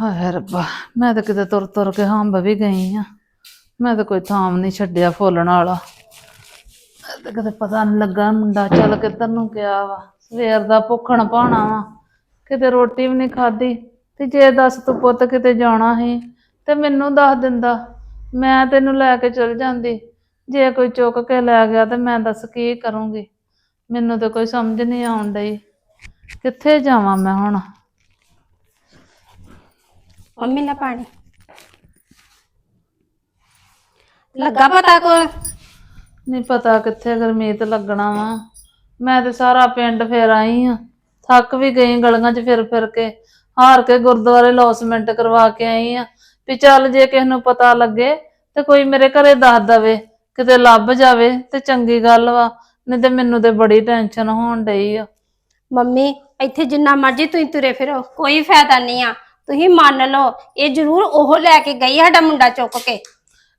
ਹਾਏ ਰੱਬਾ, ਮੈਂ ਤਾਂ ਕਿਤੇ ਤੁਰ ਤੁਰ ਕੇ ਹੰਬ ਵੀ ਗਈ ਆ। ਮੈਂ ਤਾਂ ਕੋਈ ਥਾਮ ਨਹੀਂ ਛੱਡਿਆ ਫੁੱਲਣ ਵਾਲਾ। ਮੈਂ ਤਾਂ ਕਿਤੇ ਪਤਾ ਨਹੀਂ ਲੱਗਾ ਮੁੰਡਾ ਚੱਲ ਕਿੱਧਰ ਨੂੰ ਗਿਆ ਵਾ। ਸਵੇਰ ਦਾ ਭੁੱਖਣ ਪਾਣਾ ਵਾ। ਕਿਤੇ ਰੋਟੀ ਵੀ ਨਹੀਂ ਖਾਧੀ। ਤੇ ਜੇ ਦੱਸ ਤੂੰ ਪੁੱਤ ਕਿਤੇ ਜਾਣਾ ਸੀ, ਤੇ ਮੈਨੂੰ ਦੱਸ ਦਿੰਦਾ। ਮੈਂ ਤੈਨੂੰ ਲੈ ਕੇ ਚਲ ਜਾਂਦੀ। ਜੇ ਕੋਈ ਚੁੱਕ ਕੇ ਲੈ ਗਿਆ ਤੇ ਮੈਂ ਦੱਸ ਕੀ ਕਰੂੰਗੀ। ਮੈਨੂੰ ਤਾਂ ਕੋਈ ਸਮਝ ਨਹੀਂ ਆਉਣ ਡਈ। ਕਿੱਥੇ ਜਾਵਾਂ ਮੈਂ ਹੁਣ? ਮੰਮੀ ਨਾ ਪਾਣੀ। ਲੱਗਾ ਪਤਾ ਕੋ ਨਹੀਂ ਪਤਾ ਕਿੱਥੇ ਗਰਮੀਤ ਲੱਗਣਾ ਵਾ। ਮੈਂ ਤੇ ਸਾਰਾ ਪਿੰਡ ਫੇਰ ਆਈ ਆ। ਥੱਕ ਵੀ ਗਈ ਗਲੀਆਂ 'ਚ ਫਿਰ ਫਿਰ ਕੇ। ਹਾਰ ਕੇ ਗੁਰਦੁਆਰੇ ਲੌਸਮੈਂਟ ਕਰਵਾ ਕੇ ਆਈ ਆ। ਵੀ ਚੱਲ ਜੇ ਕਿਸੇ ਨੂੰ ਪਤਾ ਲੱਗੇ ਤੇ ਕੋਈ ਮੇਰੇ ਘਰੇ ਦੱਸ ਦਵੇ। ਕਿਤੇ ਲੱਭ ਜਾਵੇ ਤੇ ਚੰਗੀ ਗੱਲ ਵਾ। ਨਹੀਂ ਤੇ ਮੈਨੂੰ ਤੇ ਬੜੀ ਟੈਨਸ਼ਨ ਹੋਣ ਡਈ ਆ। ਮੰਮੀ ਇੱਥੇ ਜਿੰਨਾ ਮਰਜ਼ੀ ਤੁਸੀਂ ਤੁਰੇ ਫਿਰੋ। ਕੋਈ ਫਾਇਦਾ ਨਹੀਂ ਆ। ਤੁਸੀਂ ਮੰਨ ਲਓ ਇਹ ਜ਼ਰੂਰ ਉਹ ਲੈ ਕੇ ਗਈ ਸਾਡਾ ਮੁੰਡਾ ਚੁੱਕ ਕੇ।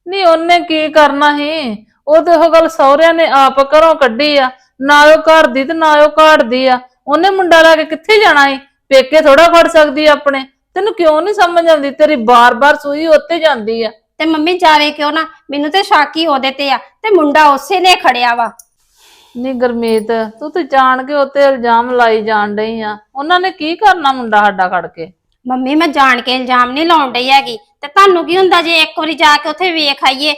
ਨਹੀਂ ਉਹਨੇ ਕੀ ਕਰਨਾ ਸੀ? ਉਹ ਤੇ ਉਹ ਗੱਲ ਸਹੁਰਿਆਂ ਨੇ ਆਪ ਘਰੋਂ ਕੱਢੀ ਆ। ਨਾ ਉਹ ਘਰ ਦੀ ਤੇ ਨਾ ਉਹ ਘਾੜ ਦੀ ਆ। ਉਹਨੇ ਮੁੰਡਾ ਲੈ ਕੇ ਕਿੱਥੇ ਜਾਣਾ ਸੀ? ਪੇਕੇ ਥੋੜਾ ਖੜ ਸਕਦੀ ਆ ਆਪਣੇ। ਤੈਨੂੰ ਕਿਉਂ ਨਹੀਂ ਸਮਝ ਆਉਂਦੀ? ਤੇਰੀ ਬਾਰ-ਬਾਰ ਸੂਈ ਉੱਤੇ ਜਾਂਦੀ ਆ। ਤੇ ਮੰਮੀ ਜਾਵੇ ਕਿਉਂ ਨਾ? ਮੈਨੂੰ ਤੇ ਸ਼ਾਕੀ ਉਹਦੇ ਤੇ ਆ। ਤੇ ਮੁੰਡਾ ਉਸੇ ਨੇ ਖੜਿਆ ਵਾ। ਨਹੀਂ ਗਰਮੀਤ ਤੂੰ ਤੇ ਜਾਣ ਕੇ ਉੱਤੇ ਇਲਜ਼ਾਮ ਲਾਈ ਜਾਣ ਡਈ ਆ। ਉਹਨਾਂ ਨੇ ਕੀ ਕਰਨਾ ਮੁੰਡਾ ਸਾਡਾ ਖੜ ਕੇ? ਮੰਮੀ, ਮੈਂ ਜਾਣ ਕੇ ਇਲਜ਼ਾਮ ਨਹੀਂ ਲਾਉਣ ਡਈ ਹੈਗੀ। ਤੇ ਤੁਹਾਨੂੰ ਕੀ ਹੁੰਦਾ ਜੇ ਇੱਕ ਵਾਰੀ ਜਾ ਕੇ ਉੱਥੇ ਵੇਖ ਆਈਏ?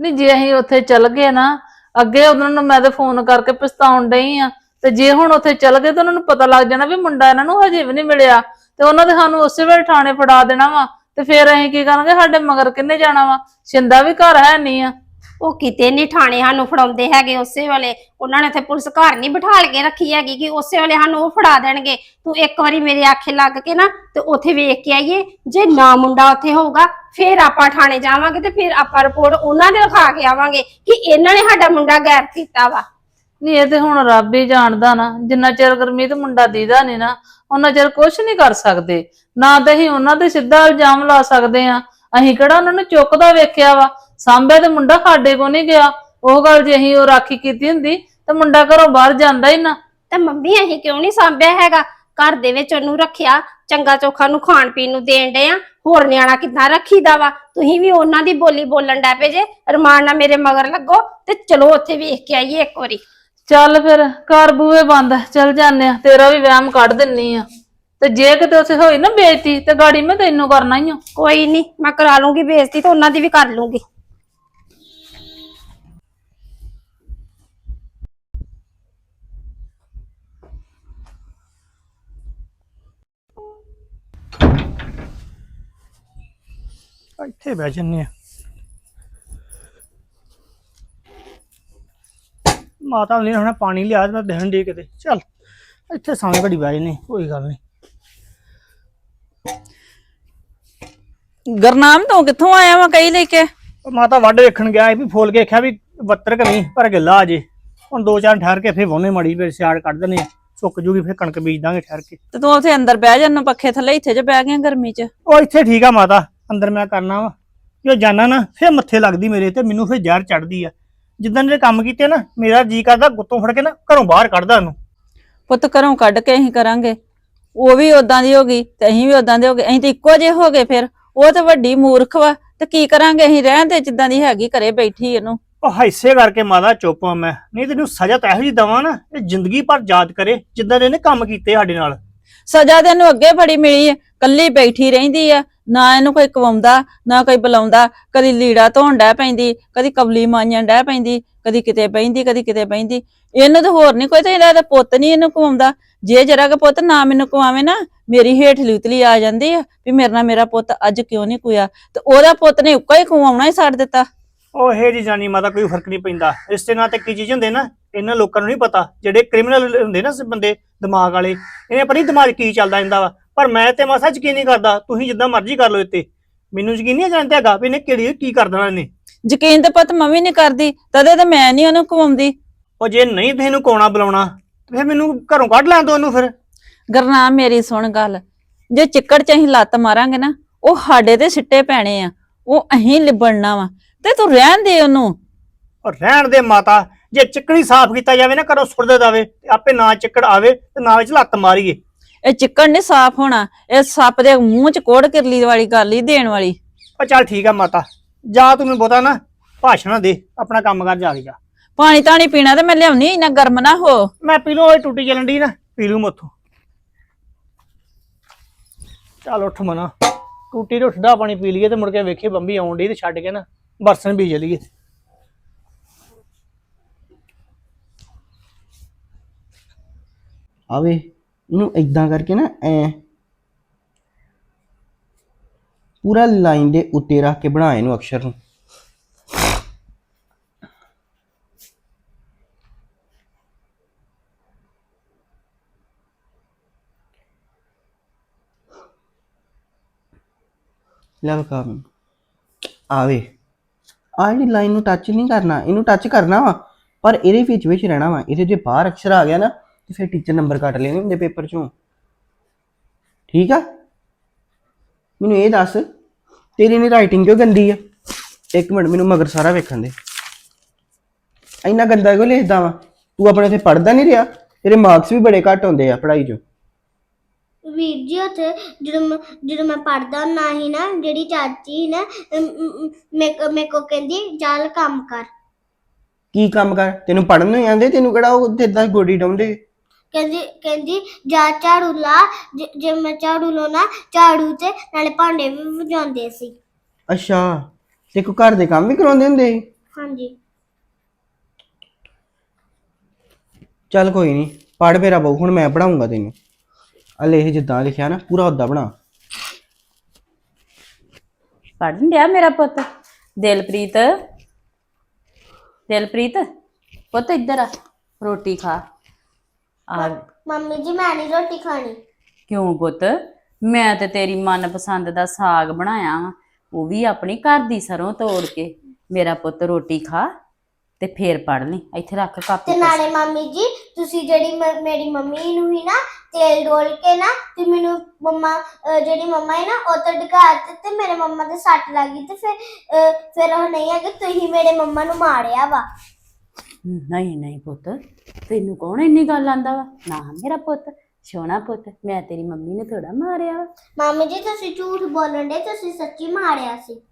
ਨਹੀਂ, ਜੇ ਅਸੀਂ ਉੱਥੇ ਚੱਲ ਗਏ ਨਾ, ਅੱਗੇ ਉਹਨਾਂ ਨੂੰ ਮੈਂ ਤਾਂ ਫੋਨ ਕਰਕੇ ਪਛਤਾਉਣ ਡਈ ਆ। ਤੇ ਜੇ ਹੁਣ ਉੱਥੇ ਚੱਲ ਗਏ ਤਾਂ ਉਹਨਾਂ ਨੂੰ ਪਤਾ ਲੱਗ ਜਾਣਾ ਵੀ ਮੁੰਡਾ ਇਹਨਾਂ ਨੂੰ ਹਜੇ ਵੀ ਨਹੀਂ ਮਿਲਿਆ। ਤੇ ਉਹਨਾਂ ਦੇ ਸਾਨੂੰ ਉਸੇ ਵੇਲੇ ਥਾਣੇ ਫੜਾ ਦੇਣਾ ਵਾ। ਤੇ ਫਿਰ ਅਸੀਂ ਕੀ ਕਰਾਂਗੇ? ਸਾਡੇ ਮਗਰ ਕਿੰਨੇ ਜਾਣਾ ਵਾ? ਸ਼ਿੰਦਾ ਵੀ ਘਰ ਹੈ ਨਹੀਂ ਆ। ਉਹ ਕਿਤੇ ਨਹੀਂ ਥਾਣੇ ਸਾਨੂੰ ਫੜਾਉਂਦੇ ਹੈਗੇ ਉਸੇ ਵੇਲੇ। ਉਹਨਾਂ ਨੇ ਉੱਥੇ ਪੁਲਿਸ ਘਰ ਨਹੀਂ ਬਿਠਾਲ ਕੇ ਰੱਖੀ ਹੈਗੀ ਕਿ ਉਸੇ ਵੇਲੇ ਸਾਨੂੰ ਉਹ ਫੜਾ ਦੇਣਗੇ। ਤੂੰ ਇੱਕ ਵਾਰੀ ਮੇਰੇ ਆਖੇ ਲੱਗ ਕੇ ਨਾ ਤੇ ਉੱਥੇ ਵੇਖ ਕੇ ਆਈਏ। ਜੇ ਨਾ ਮੁੰਡਾ ਉੱਥੇ ਹੋਊਗਾ, ਫਿਰ ਆਪਾਂ ਠਾਣੇ ਜਾਵਾਂਗੇ ਤੇ ਫਿਰ ਆਪਾਂ ਰਿਪੋਰਟ ਉਹਨਾਂ ਦੇ ਲਿਖਾ ਕੇ ਆਵਾਂਗੇ ਕਿ ਇਹਨਾਂ ਨੇ ਸਾਡਾ ਮੁੰਡਾ ਗੈਰ ਕੀਤਾ ਵਾ। ਨਹੀਂ, ਇਹ ਤੇ ਹੁਣ ਰੱਬ ਹੀ ਜਾਣਦਾ ਨਾ। ਜਿੰਨਾ ਚਿਰ ਗੁਰਮੀਤ ਮੁੰਡਾ ਦੀਦਾ ਨਹੀਂ ਨਾ, ਉਹਨਾਂ ਚਿਰ ਕੁਝ ਨਹੀਂ ਕਰ ਸਕਦੇ। ਨਾ ਤੇ ਅਸੀਂ ਉਹਨਾਂ ਤੇ ਸਿੱਧਾ ਇਲਜ਼ਾਮ ਲਾ ਸਕਦੇ ਆ ਅਸੀਂ ਕਿਹੜਾ ਉਹਨਾਂ ਨੂੰ ਚੁੱਕਦਾ ਵੇਖਿਆ ਵਾ? ਸਾਂਭਿਆ ਤੇ ਮੁੰਡਾ ਸਾਡੇ ਕੋ ਨਹੀਂ ਗਿਆ। ਉਹ ਗੱਲ ਜੇ ਅਸੀਂ ਉਹ ਰਾਖੀ ਕੀਤੀ ਹੁੰਦੀ ਤੇ ਮੁੰਡਾ ਘਰੋਂ ਬਾਹਰ ਜਾਂਦਾ ਹੀ ਨਾ। ਤੇ ਮੰਮੀ ਅਸੀਂ ਕਿਉਂ ਨਹੀਂ ਸਾਂਭਿਆ ਹੈਗਾ? ਘਰ ਦੇ ਵਿੱਚ ਉਹਨੂੰ ਰੱਖਿਆ ਚੰਗਾ ਚੋਖਾ ਨੂੰ ਖਾਣ ਪੀਣ ਨੂੰ ਦੇਣ ਡਏ ਆ। ਹੋਰ ਨਿਆਣਾ ਕਿੱਦਾਂ ਰੱਖੀਦਾ ਵਾ? ਤੁਸੀਂ ਵੀ ਉਹਨਾਂ ਦੀ ਬੋਲੀ ਬੋਲਣ ਡੈ ਪਏ ਜੇ। ਰਮਾਨ ਨਾਲ ਮੇਰੇ ਮਗਰ ਲੱਗੋ ਤੇ ਚਲੋ ਉੱਥੇ ਵੇਖ ਕੇ ਆਈਏ ਇੱਕ ਵਾਰੀ। ਚੱਲ ਫਿਰ ਘਰ ਬੂਏ ਬੰਦ ਚੱਲ ਜਾਂਦੇ ਆ ਤੇਰਾ ਵੀ ਵਹਿਮ ਕੱਢ ਦਿੰਨੀ ਆ। ਤੇ ਜੇ ਕਿਤੇ ਉੱਥੇ ਹੋਈ ਨਾ ਬੇਇੱਜ਼ਤੀ ਤੇ ਗਾੜੀ ਮੈਂ ਤੈਨੂੰ ਕਰਨਾ ਹੀ ਆ। ਕੋਈ ਨਹੀਂ ਮੈਂ ਕਰਾ ਲੂੰਗੀ ਬੇਇੱਜ਼ਤੀ ਤੇ ਉਹਨਾਂ ਦੀ ਵੀ ਕਰ ਲੂੰਗੀ। ਇੱਥੇ ਬਹਿ ਜੰਨੇ ਆ। ਮਾਤਾ ਨੇ ਹੁਣ ਪਾਣੀ ਲਿਆ ਮੈਂ ਦੇਣ ਦੀ ਕਿਤੇ। ਚੱਲ ਇੱਥੇ ਸਾਵੇਂ ਘੜੀ ਬਹਿ ਜੰਨੇ ਕੋਈ ਗੱਲ ਨਹੀਂ। ਗਰਨਾਮ ਤੋਂ ਕਿੱਥੋਂ ਆਇਆ ਵਾ ਕਈ ਲੈ ਕੇ? ਉਹ ਮਾਤਾ ਵੱਢ ਵੇਖਣ ਗਿਆ ਸੀ ਵੀ ਫੋਲ ਕੇ ਆਖਿਆ ਵੀ ਬੱਤਰ ਕਿ ਨਹੀਂ ਪਰ ਗਿੱਲਾ ਅਜੇ। ਹੁਣ ਦੋ ਚਾਰ ਠਹਿਰ ਕੇ ਫੇਰ ਵੋਨੇ ਮੜੀ ਫਿਰ ਸਿਆੜ ਕੱਢ ਦਨੇ ਸੁੱਕ ਜੂਗੀ ਫੇਰ ਕਣਕ ਬੀਜ ਦਾਂਗੇ ਠਹਿਰ ਕੇ। ਤੇ ਤੂੰ ਉੱਥੇ ਅੰਦਰ ਬਹਿ ਜਾਣਾ ਪੱਖੇ ਥੱਲੇ ਇੱਥੇ ਜੇ ਬਹਿ ਗਿਆ ਗਰਮੀ 'ਚ। ਉਹ ਇੱਥੇ ਠੀਕ ਆ ਮਾਤਾ। ਅੰਦਰ ਮੈਂ ਕਰਨਾ ਵਾ। ਜੋ ਜਾਣਾ ਨਾ ਫੇਰ ਮੱਥੇ ਲੱਗਦੀ ਮੇਰੇ ਤੇ ਮੈਨੂੰ ਫੇਰ ਜ਼ਹਿਰ ਚੜਦੀ ਆ। ਜਿੱਦਾਂ ਦੇ ਕੰਮ ਕੀਤੇ ਨਾ ਮੇਰਾ ਜੀ ਕਰਦਾ ਗੁੱਤੋਂ ਫੜ ਕੇ ਨਾ ਘਰੋਂ ਬਾਹਰ ਕੱਢਦਾ ਉਹਨੂੰ। ਪੁੱਤ ਘਰੋਂ ਕੱਢ ਕੇ ਅਸੀਂ ਕਰਾਂਗੇ। ਉਹ ਵੀ ਉਦਾਂ ਦੀ ਹੋ ਗਈ ਤੇ ਅਸੀਂ ਵੀ ਉਦਾਂ ਦੇ ਹੋ ਗਏ। ਅਸੀਂ ਤੇ ਇੱਕੋ ਜਿਹੇ ਹੋ ਗਏ ਫਿਰ। ਉਹ ਤੇ ਵੱਡੀ ਮੂਰਖ ਵਾ ਤੇ ਕੀ ਕਰਾਂਗੇ? ਅਸੀਂ ਰਹਿਣ ਦੇ ਜਿੱਦਾਂ ਦੀ ਹੈਗੀ ਘਰੇ ਬੈਠੀ ਇਹਨੂੰ। ਉਹ ਹਾਈਸੇ ਕਰਕੇ ਮਾਦਾ ਚੁੱਪ ਆ ਮੈਂ। ਨਹੀਂ ਤੈਨੂੰ ਸਜ਼ਾ ਤਾਂ ਇਹੋ ਜਿਹੀ ਦਵਾਂ ਨਾ ਇਹ ਜ਼ਿੰਦਗੀ ਭਰ ਯਾਦ ਕਰੇ ਜਿੱਦਾਂ ਦੇ ਇਹਨੇ ਕੰਮ ਕੀਤੇ ਸਾਡੇ ਨਾਲ। ਸਜ਼ਾ ਤੇ ਇਹਨੂੰ ਅੱਗੇ ਬੜੀ ਮਿਲੀ ਹੈ ਕੱਲੀ ਬੈਠੀ ਰਹਿੰਦੀ ਆ। ਨਾ ਇਹਨੂੰ ਕੋਈ ਕਵਾਉਂਦਾ, ਨਾ ਕੋਈ ਬੁਲਾਉਂਦਾ, ਕਦੀ ਲੀੜਾ ਧੋਣ ਡੈ ਪੈਂਦੀ, ਕਦੀ ਕਬਲੀ ਮਾਂਜਣ ਡੈ ਪੈਂਦੀ, ਕਦੀ ਕਿਤੇ ਬਹਿੰਦੀ ਕਦੀ ਕਿਤੇ ਬਹਿੰਦੀ ਇਹਨੂੰ ਤਾਂ ਹੋਰ ਨਹੀਂ ਕੋਈ ਤੇ ਇਹਦਾ ਪੁੱਤ ਨਹੀਂ ਇਹਨੂੰ ਕਵਾਉਂਦਾ। ਜੇ ਜਰਾ ਕਿ ਪੁੱਤ ਨਾ ਮੈਨੂੰ ਕਵਾਵੇ ਨਾ, ਮੇਰੀ ਹੇਠਲੀ ਉਤਲੀ ਆ ਜਾਂਦੀ ਆ ਵੀ ਮੇਰੇ ਨਾਲ ਮੇਰਾ ਪੁੱਤ ਅੱਜ ਕਿਉਂ ਨਹੀਂ ਕੁਇਆ। ਤੇ ਉਹਦਾ ਪੁੱਤ ਨੇ ਉੱਕਾ ਹੀ ਕਵਾਉਣਾ ਹੀ ਛੱਡ ਦਿੱਤਾ। ਉਹ ਇਹ ਜੀ ਜਾਨੀ ਮਾਤਾ ਕੋਈ ਫ਼ਰਕ ਨਹੀਂ ਪੈਂਦਾ। ਰਿਸ਼ਤੇ ਨਾਲ ਤੇ ਕੀ ਚੀਜ਼ ਹੁੰਦੇ ਨਾ, ਇਹਨਾਂ ਲੋਕਾਂ ਨੂੰ ਨਹੀਂ ਪਤਾ। ਜਿਹੜੇ ਕ੍ਰਿਮੀਨਲ ਹੁੰਦੇ ਨਾ ਬੰਦੇ, ਦਿਮਾਗ ਵਾਲੇ, ਇਹਨੇ ਪਤਾ ਨੀ ਦਿਮਾਗ ਕੀ ਚੱਲਦਾ ਜਾਂਦਾ ਵਾ। ਪਰ ਮੈਂ ਤੇ ਮਸਾ ਯਕੀਨ ਨਹੀਂ ਕਰਦਾ ਤੁਸੀਂ ਜਿੱਦਾਂ ਮਰਜ਼ੀ ਕਰ ਲਓ ਇੱਥੇ। ਮੈਨੂੰ ਯਕੀਨ ਨਹੀਂ ਜਾਣਦਾ ਹੈਗਾ ਵੀ ਇਹਨੇ ਕਿਹੜੀ ਕੀ ਕਰ ਦੇਣਾ ਇਹਨੇ। ਯਕੀਨ ਤੇ ਪੁੱਤ ਮੰਮੀ ਨਹੀਂ ਕਰਦੀ ਤਦੇ ਤੇ ਮੈਂ ਨਹੀਂ ਉਹਨੂੰ ਕਵਾਉਂਦੀ ਉਹ ਜੇ ਨਹੀਂ ਤੁਸੀਂ ਇਹਨੂੰ ਕੋਣਾ ਬੁਲਾਉਣਾ ਤੇ ਫਿਰ ਮੈਨੂੰ ਘਰੋਂ ਕੱਢ ਲੈਣ ਦੋ ਇਹਨੂੰ ਫਿਰ। ਗਰਨਾਮ ਮੇਰੀ ਸੁਣ ਗੱਲ ਜੇ ਚਿੱਕੜ ਚ ਅਸੀਂ ਲੱਤ ਮਾਰਾਂਗੇ ਨਾ ਉਹ ਸਾਡੇ ਤੇ ਸਿੱਟੇ ਪੈਣੇ ਆ ਉਹ ਅਹੀਂ ਲਿਬੜਨਾ ਵਾ ਤੇ ਤੂੰ ਰਹਿਣ ਦੇ ਉਹਨੂੰ। ਉਹ ਰਹਿਣ ਦੇ ਮਾਤਾ ਜੇ ਚਿੱਕੜੀ ਸਾਫ਼ ਕੀਤਾ ਜਾਵੇ ਨਾ ਘਰੋਂ ਸੁੱਟ ਦੇ ਜਾਵੇ ਤੇ ਆਪੇ ਨਾ ਚਿੱਕੜ ਆਵੇ ਤੇ ਨਾ ਵਿੱਚ ਲੱਤ ਮਾਰੀਏ। ਇਹ ਚਿੱਕੜ ਨਹੀਂ ਸਾਫ਼ ਹੋਣਾ ਇਹ ਸੱਪ ਦੇ ਮੂੰਹ ਚ ਕੋੜ ਕਿਰਲੀ ਵਾਲੀ ਕਰ ਲਈ ਦੇਣ ਵਾਲੀ। ਉਹ ਚੱਲ ਠੀਕ ਆ ਮਾਤਾ ਜਾ ਤੂੰ ਮੈਨੂੰ ਬਹੁਤਾ ਨਾ ਭਾਸ਼ਣ ਨਾ ਦੇ ਆਪਣਾ ਕੰਮ ਕਰ ਜਾ ਕੇ ਜਾ। ਪਾਣੀ ਤਾਣੀ ਪੀਣਾ ਤੇ ਮੈਂ ਲਿਆਉਣੀ ਇੰਨਾ ਗਰਮ ਨਾ ਹੋ। ਮੈਂ ਪੀ ਲੂ ਉਹ ਟੁੱਟੀ ਚੱਲਣ ਦੀ ਨਾ ਪੀ ਲੂ ਮੋਥੋਂ। ਚੱਲ ਉੱਠ ਮਨਾ ਟੂਟੀ ਤੋਂ ਠੰਡਾ ਪਾਣੀ ਪੀ ਲਈਏ ਤੇ ਮੁੜ ਕੇ ਵੇਖੇ ਬੰਬੀ ਆਉਣ ਡਈ ਤੇ ਛੱਡ ਕੇ ਨਾ ਬਰਸਨ ਬੀਜ ਲਈਏ ਆਵੇ ਇਹਨੂੰ ਇਦਾਂ ਕਰਕੇ ਨਾ ਐ ਪੂਰਾ ਲਾਈਨ ਦੇ ਉੱਤੇ ਰੱਖ ਕੇ ਬਣਾ ਇਹਨੂੰ ਅਕਸ਼ਰ ਨੂੰ। ਲੈ ਬਕਾ ਆਵੇ। ਆਹ ਜਿਹੜੀ ਲਾਈਨ ਨੂੰ ਟੱਚ ਨਹੀਂ ਕਰਨਾ, ਇਹਨੂੰ ਟੱਚ ਕਰਨਾ ਵਾ, ਪਰ ਇਹਦੇ ਵਿੱਚ ਵਿੱਚ ਰਹਿਣਾ ਵਾ। ਇਹਦੇ ਜੇ ਬਾਹਰ ਅਕਸ਼ਰ ਆ ਗਿਆ ਨਾ ਤੇ ਫਿਰ ਟੀਚਰ ਨੰਬਰ ਕੱਟ ਲੈਣੇ ਹੁੰਦੇ ਪੇਪਰ ਚੋਂ। ਠੀਕ ਆ? ਮੈਨੂੰ ਇਹ ਦੱਸ ਤੇਰੀ ਨੇ ਰਾਈਟਿੰਗ ਕਿਉਂ ਗੰਦੀ ਆ? ਇੱਕ ਮਿੰਟ ਮੈਨੂੰ ਮਗਰ ਸਾਰਾ ਵੇਖਣ ਦੇ। ਇੰਨਾ ਗੰਦਾ ਕਿਉਂ ਲਿਖਦਾ ਵਾ? ਤੂੰ ਆਪਣੇ ਤੇ ਪੜਦਾ ਨਹੀਂ ਰਿਹਾ? ਤੇਰੇ ਮਾਰਕਸ ਵੀ ਬੜੇ ਘੱਟ ਹੁੰਦੇ ਆ ਪੜ੍ਹਾਈ 'ਚ। ਵੀਰ ਜੀ ਉੱਥੇ ਜਦੋਂ ਮੈਂ ਜਦੋਂ ਮੈਂ ਪੜਦਾ ਨਾ ਹੀ ਨਾ ਜਿਹੜੀ ਚਾਚੀ ਨਾ ਮੇਰੇ ਮੇਰੇ ਕੋ ਕਹਿੰਦੀ ਚੱਲ ਕੰਮ ਕਰ। ਕੀ ਕੰਮ ਕਰ? ਤੈਨੂੰ ਪੜਨ ਨੂੰ ਆਂਦੇ ਤੈਨੂੰ ਕਿਹੜਾ ਉਹ ਤੇਦਾ ਗੋਡੀ ਡਾਉਂਦੇ? ਕਹਿੰਦੀ ਕਹਿੰਦੀ ਜਾ ਝਾੜੂ ਲਾ ਜੇ- ਜੇ ਮੈਂ ਝਾੜੂ ਲਾਉਣਾ ਝਾੜੂ ਤੇ ਨਾਲੇ ਭਾਂਡੇ ਵੀ ਵਜਾਉਂਦੇ ਸੀ। ਅੱਛਾ ਤੇ ਕੋ ਘਰ ਦੇ ਕੰਮ ਵੀ ਕਰਾਉਂਦੇ ਹੁੰਦੇ ਸੀ? ਹਾਂਜੀ। ਚੱਲ ਕੋਈ ਨਹੀਂ ਪੜ ਮੇਰਾ ਬਹੁ ਹੁਣ ਮੈਂ ਪੜਾਉਂਗਾ ਤੈਨੂੰ। ਆ ਲੈ ਇਹ ਜਿੱਦਾਂ ਲਿਖਿਆ ਨਾ ਪੂਰਾ ਉਦਾਂ ਬਣਾ। ਪੜਨ ਡਿਆ ਮੇਰਾ ਪੁੱਤ? ਦਿਲਪ੍ਰੀਤ? ਦਿਲਪ੍ਰੀਤ? ਪੁੱਤ ਇੱਧਰ ਆ ਰੋਟੀ ਖਾ। ਆ। ਮੰਮੀ ਜੀ ਮੈਂ ਨਹੀਂ ਰੋਟੀ ਖਾਣੀ। ਕਿਉਂ ਪੁੱਤ? ਮੈਂ ਤੇ ਤੇਰੀ ਮਨਪਸੰਦ ਦਾ ਸਾਗ ਬਣਾਇਆ ਵਾ। ਉਹ ਵੀ ਆਪਣੀ ਘਰ ਦੀ ਸਰੋਂ ਤੋੜ ਕੇ। ਮੇਰਾ ਪੁੱਤ ਰੋਟੀ ਖਾ ਤੇ ਫੇਰ ਪੜ ਲਈ। ਇੱਥੇ ਰੱਖ ਕਾਪੀ ਤੇ ਨਾਲੇ ਮੰਮੀ ਜੀ ਤੁਸੀਂ ਜਿਹੜੀ ਮੇਰੀ ਮੰਮੀ ਨੂੰ ਹੀ ਨਾ ਤੇਲ ਡੋਲ ਕੇ ਨਾ ਤੇ ਮੈਨੂੰ ਮੰਮਾ ਜਿਹੜੀ ਮੰਮਾ ਹੈ ਨਾ ਉਹ ਤੇ ਦਿੱਤੇ ਤੇ ਮੇਰੇ ਮੰਮਾ ਦੇ ਸੱਟ ਲੱਗੀ ਤੇ ਫਿਰ ਫਿਰ ਉਹ ਨਹੀਂ ਹੈ ਕਿ ਤੁਸੀਂ ਮੇਰੇ ਮੰਮਾ ਨੂੰ ਮਾਰਿਆ ਵਾ। ਨਹੀਂ ਨਹੀਂ ਪੁੱਤ। ਤੈਨੂੰ ਕੌਣ ਇੰਨੀ ਗੱਲ ਆਂਦਾ ਵਾ? ਨਾ ਮੇਰਾ ਪੁੱਤ ਸੋਹਣਾ ਪੁੱਤ ਮੈਂ ਤੇਰੀ ਮੰਮੀ ਨੇ ਥੋੜਾ ਮਾਰਿਆ ਵਾ। ਮੰਮੀ ਜੀ ਤੁਸੀਂ ਝੂਠ ਬੋਲਣ ਦੇ ਤੁਸੀਂ ਸੱਚੀ ਮਾਰਿਆ ਸੀ।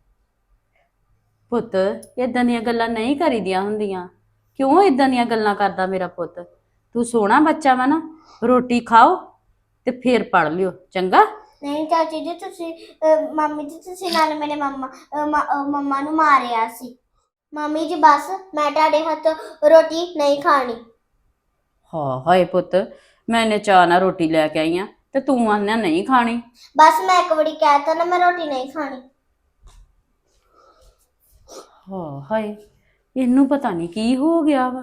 ਪੁੱਤ ਇਦਾਂ ਦੀਆਂ ਗੱਲਾਂ ਨਹੀਂ ਕਰੀਦੀਆਂ ਹੁੰਦੀਆਂ। ਕਿਉਂ ਇਦਾਂ ਦੀਆਂ ਗੱਲਾਂ ਕਰਦਾ ਮੇਰਾ ਪੁੱਤ? ਤੂੰ ਸੋਹਣਾ ਬੱਚਾ ਵਾ ਨਾ ਰੋਟੀ ਖਾਓ ਤੇ ਫੇਰ ਪੜ ਲਿਓ ਚੰਗਾ? ਨਹੀਂ ਚਾਚੀ ਜੀ ਤੁਸੀਂ ਅਹ, ਮੰਮੀ ਜੀ ਤੁਸੀਂ ਨਾਲ ਮੇਰੇ ਮੰਮਾ ਅਹ, ਮ- ਅਹ, ਮੰਮਾ ਨੂੰ ਮਾਰਿਆ ਸੀ। ਮੰਮੀ ਜੀ ਬਸ ਮੈਂ ਤੁਹਾਡੇ ਹੱਥ ਰੋਟੀ ਨਹੀਂ ਖਾਣੀ। ਹਾਂ ਹਾਏ ਪੁੱਤ ਮੈਨੇ ਚਾਹ ਨਾਲ ਰੋਟੀ ਲੈ ਕੇ ਆਈ ਆ ਤੇ ਤੂੰ ਆਨਾ ਨਹੀਂ ਖਾਣੀ। ਬਸ ਮੈਂ ਇੱਕ ਵਾਰੀ ਕਹਿਤਾ ਨਾ ਮੈਂ ਰੋਟੀ ਨਹੀਂ ਖਾਣੀ। ਹਾਂ ਹਾਏ ਇਹਨੂੰ ਪਤਾ ਨਹੀਂ ਕੀ ਹੋ ਗਿਆ ਵਾ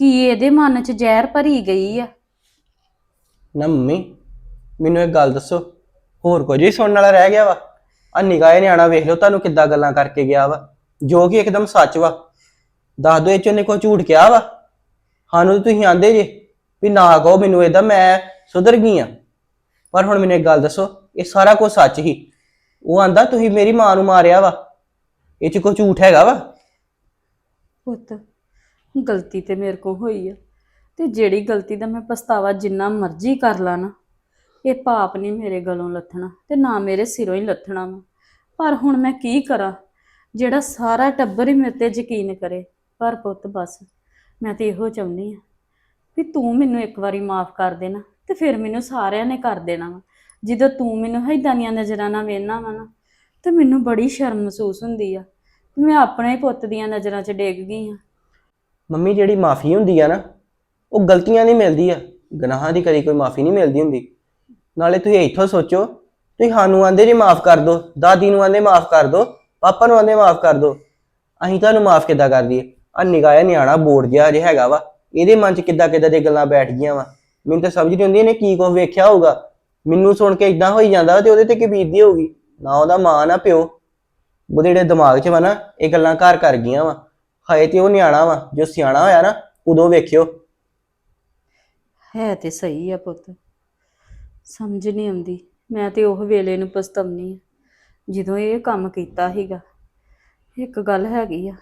ਕੀ ਇਹਦੇ ਮਨ 'ਚ ਜ਼ਹਿਰ ਭਰੀ ਗਈ ਆ। ਨਾ ਮੰਮੀ ਮੈਨੂੰ ਇੱਕ ਗੱਲ ਦੱਸੋ ਹੋਰ ਕੁਝ ਹੀ ਸੁਣਨ ਵਾਲਾ ਰਹਿ ਗਿਆ ਵਾ? ਆ ਨਿਗਾਹੇ ਨਿਆਣਾ ਵੇਖ ਲਓ ਤੁਹਾਨੂੰ ਕਿੱਦਾਂ ਗੱਲਾਂ ਕਰਕੇ ਗਿਆ ਵਾ ਜੋ ਕਿ ਇੱਕਦਮ ਸੱਚ ਵਾ। ਦੱਸ ਦੋ ਇਹ ਚ ਉਹਨੇ ਕੋਈ ਝੂਠ ਕਿਹਾ ਵਾ? ਸਾਨੂੰ ਤੁਸੀਂ ਆਂਦੇ ਜੇ ਵੀ ਨਾ ਕਹੋ ਮੈਨੂੰ ਏਦਾਂ ਮੈਂ ਸੁਧਰ ਗਈ ਆ। ਪਰ ਹੁਣ ਮੈਨੂੰ ਇੱਕ ਗੱਲ ਦੱਸੋ, ਇਹ ਸਾਰਾ ਕੁਝ ਸੱਚ ਹੀ। ਉਹ ਆਂਦਾ, ਤੁਸੀਂ ਮੇਰੀ ਮਾਂ ਨੂੰ ਮਾਰਿਆ ਵਾ। ਇਹ ਚ ਕੋਈ ਝੂਠ ਹੈਗਾ ਵਾ? ਪੁੱਤ, ਗਲਤੀ ਤੇ ਮੇਰੇ ਕੋ ਹੋਈ ਆ। ਤੇ ਜਿਹੜੀ ਗਲਤੀ ਦਾ ਮੈਂ ਪਛਤਾਵਾ ਜਿੰਨਾ ਮਰਜ਼ੀ ਕਰ ਲਾਂ ਨਾ, ਇਹ ਪਾਪ ਨਹੀਂ ਮੇਰੇ ਗਲੋਂ ਲੱਥਣਾ ਤੇ ਨਾ ਮੇਰੇ ਸਿਰੋਂ ਹੀ ਲੱਥਣਾ ਵਾ। ਪਰ ਹੁਣ ਮੈਂ ਕੀ ਕਰਾਂ? ਜਿਹੜਾ ਸਾਰਾ ਟੱਬਰ ਹੀ ਮੇਰੇ ਤੇ ਯਕੀਨ ਕਰੇ। ਪਰ ਪੁੱਤ, ਬਸ ਮੈਂ ਤੇ ਇਹੋ ਚਾਹੁੰਦੀ ਆ ਵੀ ਤੂੰ ਮੈਨੂੰ ਇੱਕ ਵਾਰੀ ਮਾਫ ਕਰ ਦੇਣਾ ਤੇ ਫਿਰ ਮੈਨੂੰ ਸਾਰਿਆਂ ਨੇ ਕਰ ਦੇਣਾ ਵਾ। ਜਦੋਂ ਤੂੰ ਮੈਨੂੰ ਏਦਾਂ ਦੀਆਂ ਨਜ਼ਰਾਂ ਨਾਲ ਵੇਖਣਾ ਵਾ ਨਾ, ਤੇ ਮੈਨੂੰ ਬੜੀ ਸ਼ਰਮ ਮਹਿਸੂਸ ਹੁੰਦੀ ਆ ਮੈਂ ਆਪਣੇ ਪੁੱਤ ਦੀਆਂ ਨਜ਼ਰਾਂ 'ਚ ਡਿੱਗ ਗਈ ਆ ਮੰਮੀ, ਜਿਹੜੀ ਮਾਫੀ ਹੁੰਦੀ ਆ ਨਾ, ਉਹ ਗਲਤੀਆਂ ਦੀ ਮਿਲਦੀ ਆ। ਗੁਨਾਹਾਂ ਦੀ ਕਦੀ ਕੋਈ ਮਾਫੀ ਨਹੀਂ ਮਿਲਦੀ ਹੁੰਦੀ। ਨਾਲੇ ਤੁਸੀਂ ਇੱਥੋਂ ਸੋਚੋ, ਤੁਸੀਂ ਸਾਨੂੰ ਆਂਦੇ ਜੀ ਮਾਫ ਕਰ ਦਿਓ ਦਾਦੀ ਨੂੰ ਆਂਦੇ ਮਾਫ ਕਰ ਦਿਓ ਪਾਪਾ ਨੂੰ ਆਂਦੇ ਮਾਫ ਕਰ ਦਿਓ ਅਸੀਂ ਤੁਹਾਨੂੰ ਮਾਫ ਕਿੱਦਾਂ ਕਰ ਦਈਏ? ਆ ਨਿਗਾਹ ਨਿਆਣਾ ਬੋੜ ਜਿਹਾ ਜੇ ਹੈਗਾ ਵਾ, ਇਹਦੇ ਮਨ 'ਚ ਕਿੱਦਾਂ ਕਿੱਦਾਂ ਦੀਆਂ ਗੱਲਾਂ ਬੈਠ ਗਈਆਂ ਵਾ? ਮੈਨੂੰ ਤਾਂ ਸਮਝ ਨਹੀਂ ਆਉਂਦੀ ਇਹਨੇ ਕੀ ਕੁਝ ਵੇਖਿਆ ਹੋਊਗਾ। ਮੈਨੂੰ ਸੁਣ ਕੇ ਇਦਾਂ ਹੋਈ ਜਾਂਦਾ ਤੇ ਉਹਦੇ ਤੇ ਕੀ ਬੀਤਦੀ ਹੋਊਗੀ। ਨਾ ਉਹਦਾ ਮਾਂ, ਨਾ ਪਿਓ। ਉਹਦੇ ਜਿਹੜੇ ਦਿਮਾਗ 'ਚ ਵਾ ਨਾ, ਇਹ ਗੱਲਾਂ ਘਰ ਕਰ ਗਈਆਂ ਵਾ। ਹਾਏ ਤੇ ਉਹ ਨਿਆਣਾ ਵਾ, ਜੋ ਸਿਆਣਾ ਹੋਇਆ ਨਾ, ਉਦੋਂ ਵੇਖਿਓ। ਹੈ ਤੇ ਸਹੀ ਆ ਪੁੱਤ। ਸਮਝ ਨਹੀਂ ਆਉਂਦੀ। ਮੈਂ ਤੇ ਉਹ ਵੇਲੇ ਨੂੰ ਪਛਤਾਉਣੀ ਆ। ਜਦੋਂ ਇਹ ਕੰਮ ਕੀਤਾ ਸੀਗਾ, ਇੱਕ ਗੱਲ ਹੈਗੀ ਆ।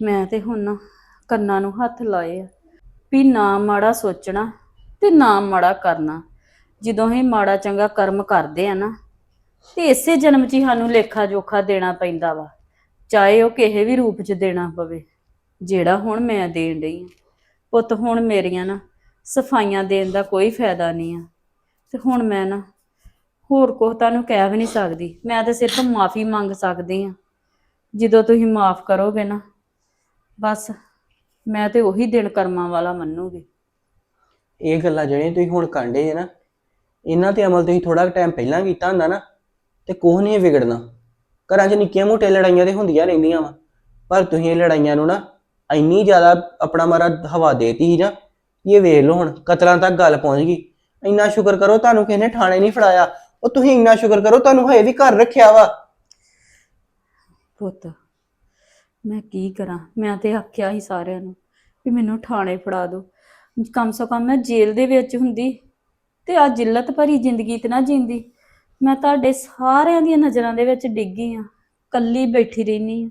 ਮੈਂ ਤੇ ਹੁਣ ਨਾ ਕੰਨਾਂ ਨੂੰ ਹੱਥ ਲਾਏ ਆ ਵੀ ਨਾ ਮਾੜਾ ਸੋਚਣਾ ਤੇ ਨਾ ਮਾੜਾ ਕਰਨਾ। ਜਦੋਂ ਅਸੀਂ ਮਾੜਾ ਚੰਗਾ ਕਰਮ ਕਰਦੇ ਆ ਨਾ, ਤੇ ਇਸੇ ਜਨਮ 'ਚ ਹੀ ਸਾਨੂੰ ਲੇਖਾ ਜੋਖਾ ਦੇਣਾ ਪੈਂਦਾ ਵਾ, ਚਾਹੇ ਉਹ ਕਿਸੇ ਵੀ ਰੂਪ 'ਚ ਦੇਣਾ ਪਵੇ, ਜਿਹੜਾ ਹੁਣ ਮੈਂ ਦੇਣ ਡਈ ਹਾਂ ਪੁੱਤ, ਹੁਣ ਮੇਰੀਆਂ ਨਾ ਸਫਾਈਆਂ ਦੇਣ ਦਾ ਕੋਈ ਫਾਇਦਾ ਨਹੀਂ ਆ। ਤੇ ਹੁਣ ਮੈਂ ਨਾ ਹੋਰ ਕੁਛ ਤੁਹਾਨੂੰ ਕਹਿ ਵੀ ਨਹੀਂ ਸਕਦੀ। ਮੈਂ ਤਾਂ ਸਿਰਫ ਮਾਫੀ ਮੰਗ ਸਕਦੀ ਆ। ਜਦੋਂ ਤੁਸੀਂ ਮਾਫ ਕਰੋਗੇ ਨਾ ਬਸ ਮੈਂ ਤੇ ਉਹੀ ਦਿਨ ਕਰਮਾਂ ਵਾਲਾ ਮੰਨੂਗੀ। ਇਹ ਗੱਲਾਂ ਜਿਹੜੀਆਂ ਤੁਸੀਂ ਹੁਣ ਕਾਂਡੇ ਜੇ ਨਾ ਇਹਨਾਂ ਤੇ ਅਮਲ ਤੁਸੀਂ ਥੋੜਾ ਟਾਈਮ ਪਹਿਲਾਂ ਕੀਤਾ ਹੁੰਦਾ ਨਾ ਤੇ ਕੁਛ ਨਹੀਂ ਵਿਗੜਨਾ। ਘਰਾਂ 'ਚ ਨਿੱਕੀਆਂ ਮੋਟੀਆਂ ਲੜਾਈਆਂ ਤੇ ਹੁੰਦੀਆਂ ਰਹਿੰਦੀਆਂ ਵਾ ਪਰ ਤੁਸੀਂ ਇਹ ਲੜਾਈਆਂ ਨੂੰ ਨਾ ਇੰਨੀ ਜ਼ਿਆਦਾ ਆਪਣਾ ਮਾਰਾ ਹਵਾ ਦੇਤੀ ਨਾ ਇਹ ਵੇਖ ਲਓ ਹੁਣ ਕਤਲਾਂ ਤੱਕ ਗੱਲ ਪਹੁੰਚ ਗਈ। ਇੰਨਾ ਸ਼ੁਕਰ ਕਰੋ ਤੁਹਾਨੂੰ ਕਿਸੇ ਨੇ ਥਾਣੇ ਨਹੀਂ ਫੜਾਇਆ ਉਹ ਤੁਸੀਂ ਇੰਨਾ ਸ਼ੁਕਰ ਕਰੋ ਤੁਹਾਨੂੰ ਹਏ ਵੀ ਘਰ ਰੱਖਿਆ ਵਾ। ਪੁੱਤ ਮੈਂ ਕੀ ਕਰਾਂ? ਮੈਂ ਤੇ ਆਖਿਆ ਹੀ ਸਾਰਿਆਂ ਨੂੰ ਵੀ ਮੈਨੂੰ ਥਾਣੇ ਫੜਾ ਦਿਓ। ਕਮ ਸੋ ਕਮ ਮੈਂ ਜੇਲ੍ਹ ਦੇ ਵਿੱਚ ਹੁੰਦੀ ਤੇ ਆ ਜਿੱਲਤ ਭਰੀ ਜ਼ਿੰਦਗੀ ਤੇ ਨਾ ਜਿੰਦੀ। ਮੈਂ ਤੁਹਾਡੇ ਸਾਰਿਆਂ ਦੀਆਂ ਨਜ਼ਰਾਂ ਦੇ ਵਿੱਚ ਡਿੱਗੀ ਆ ਕੱਲੀ ਬੈਠੀ ਰਹਿਨੀ ਆ।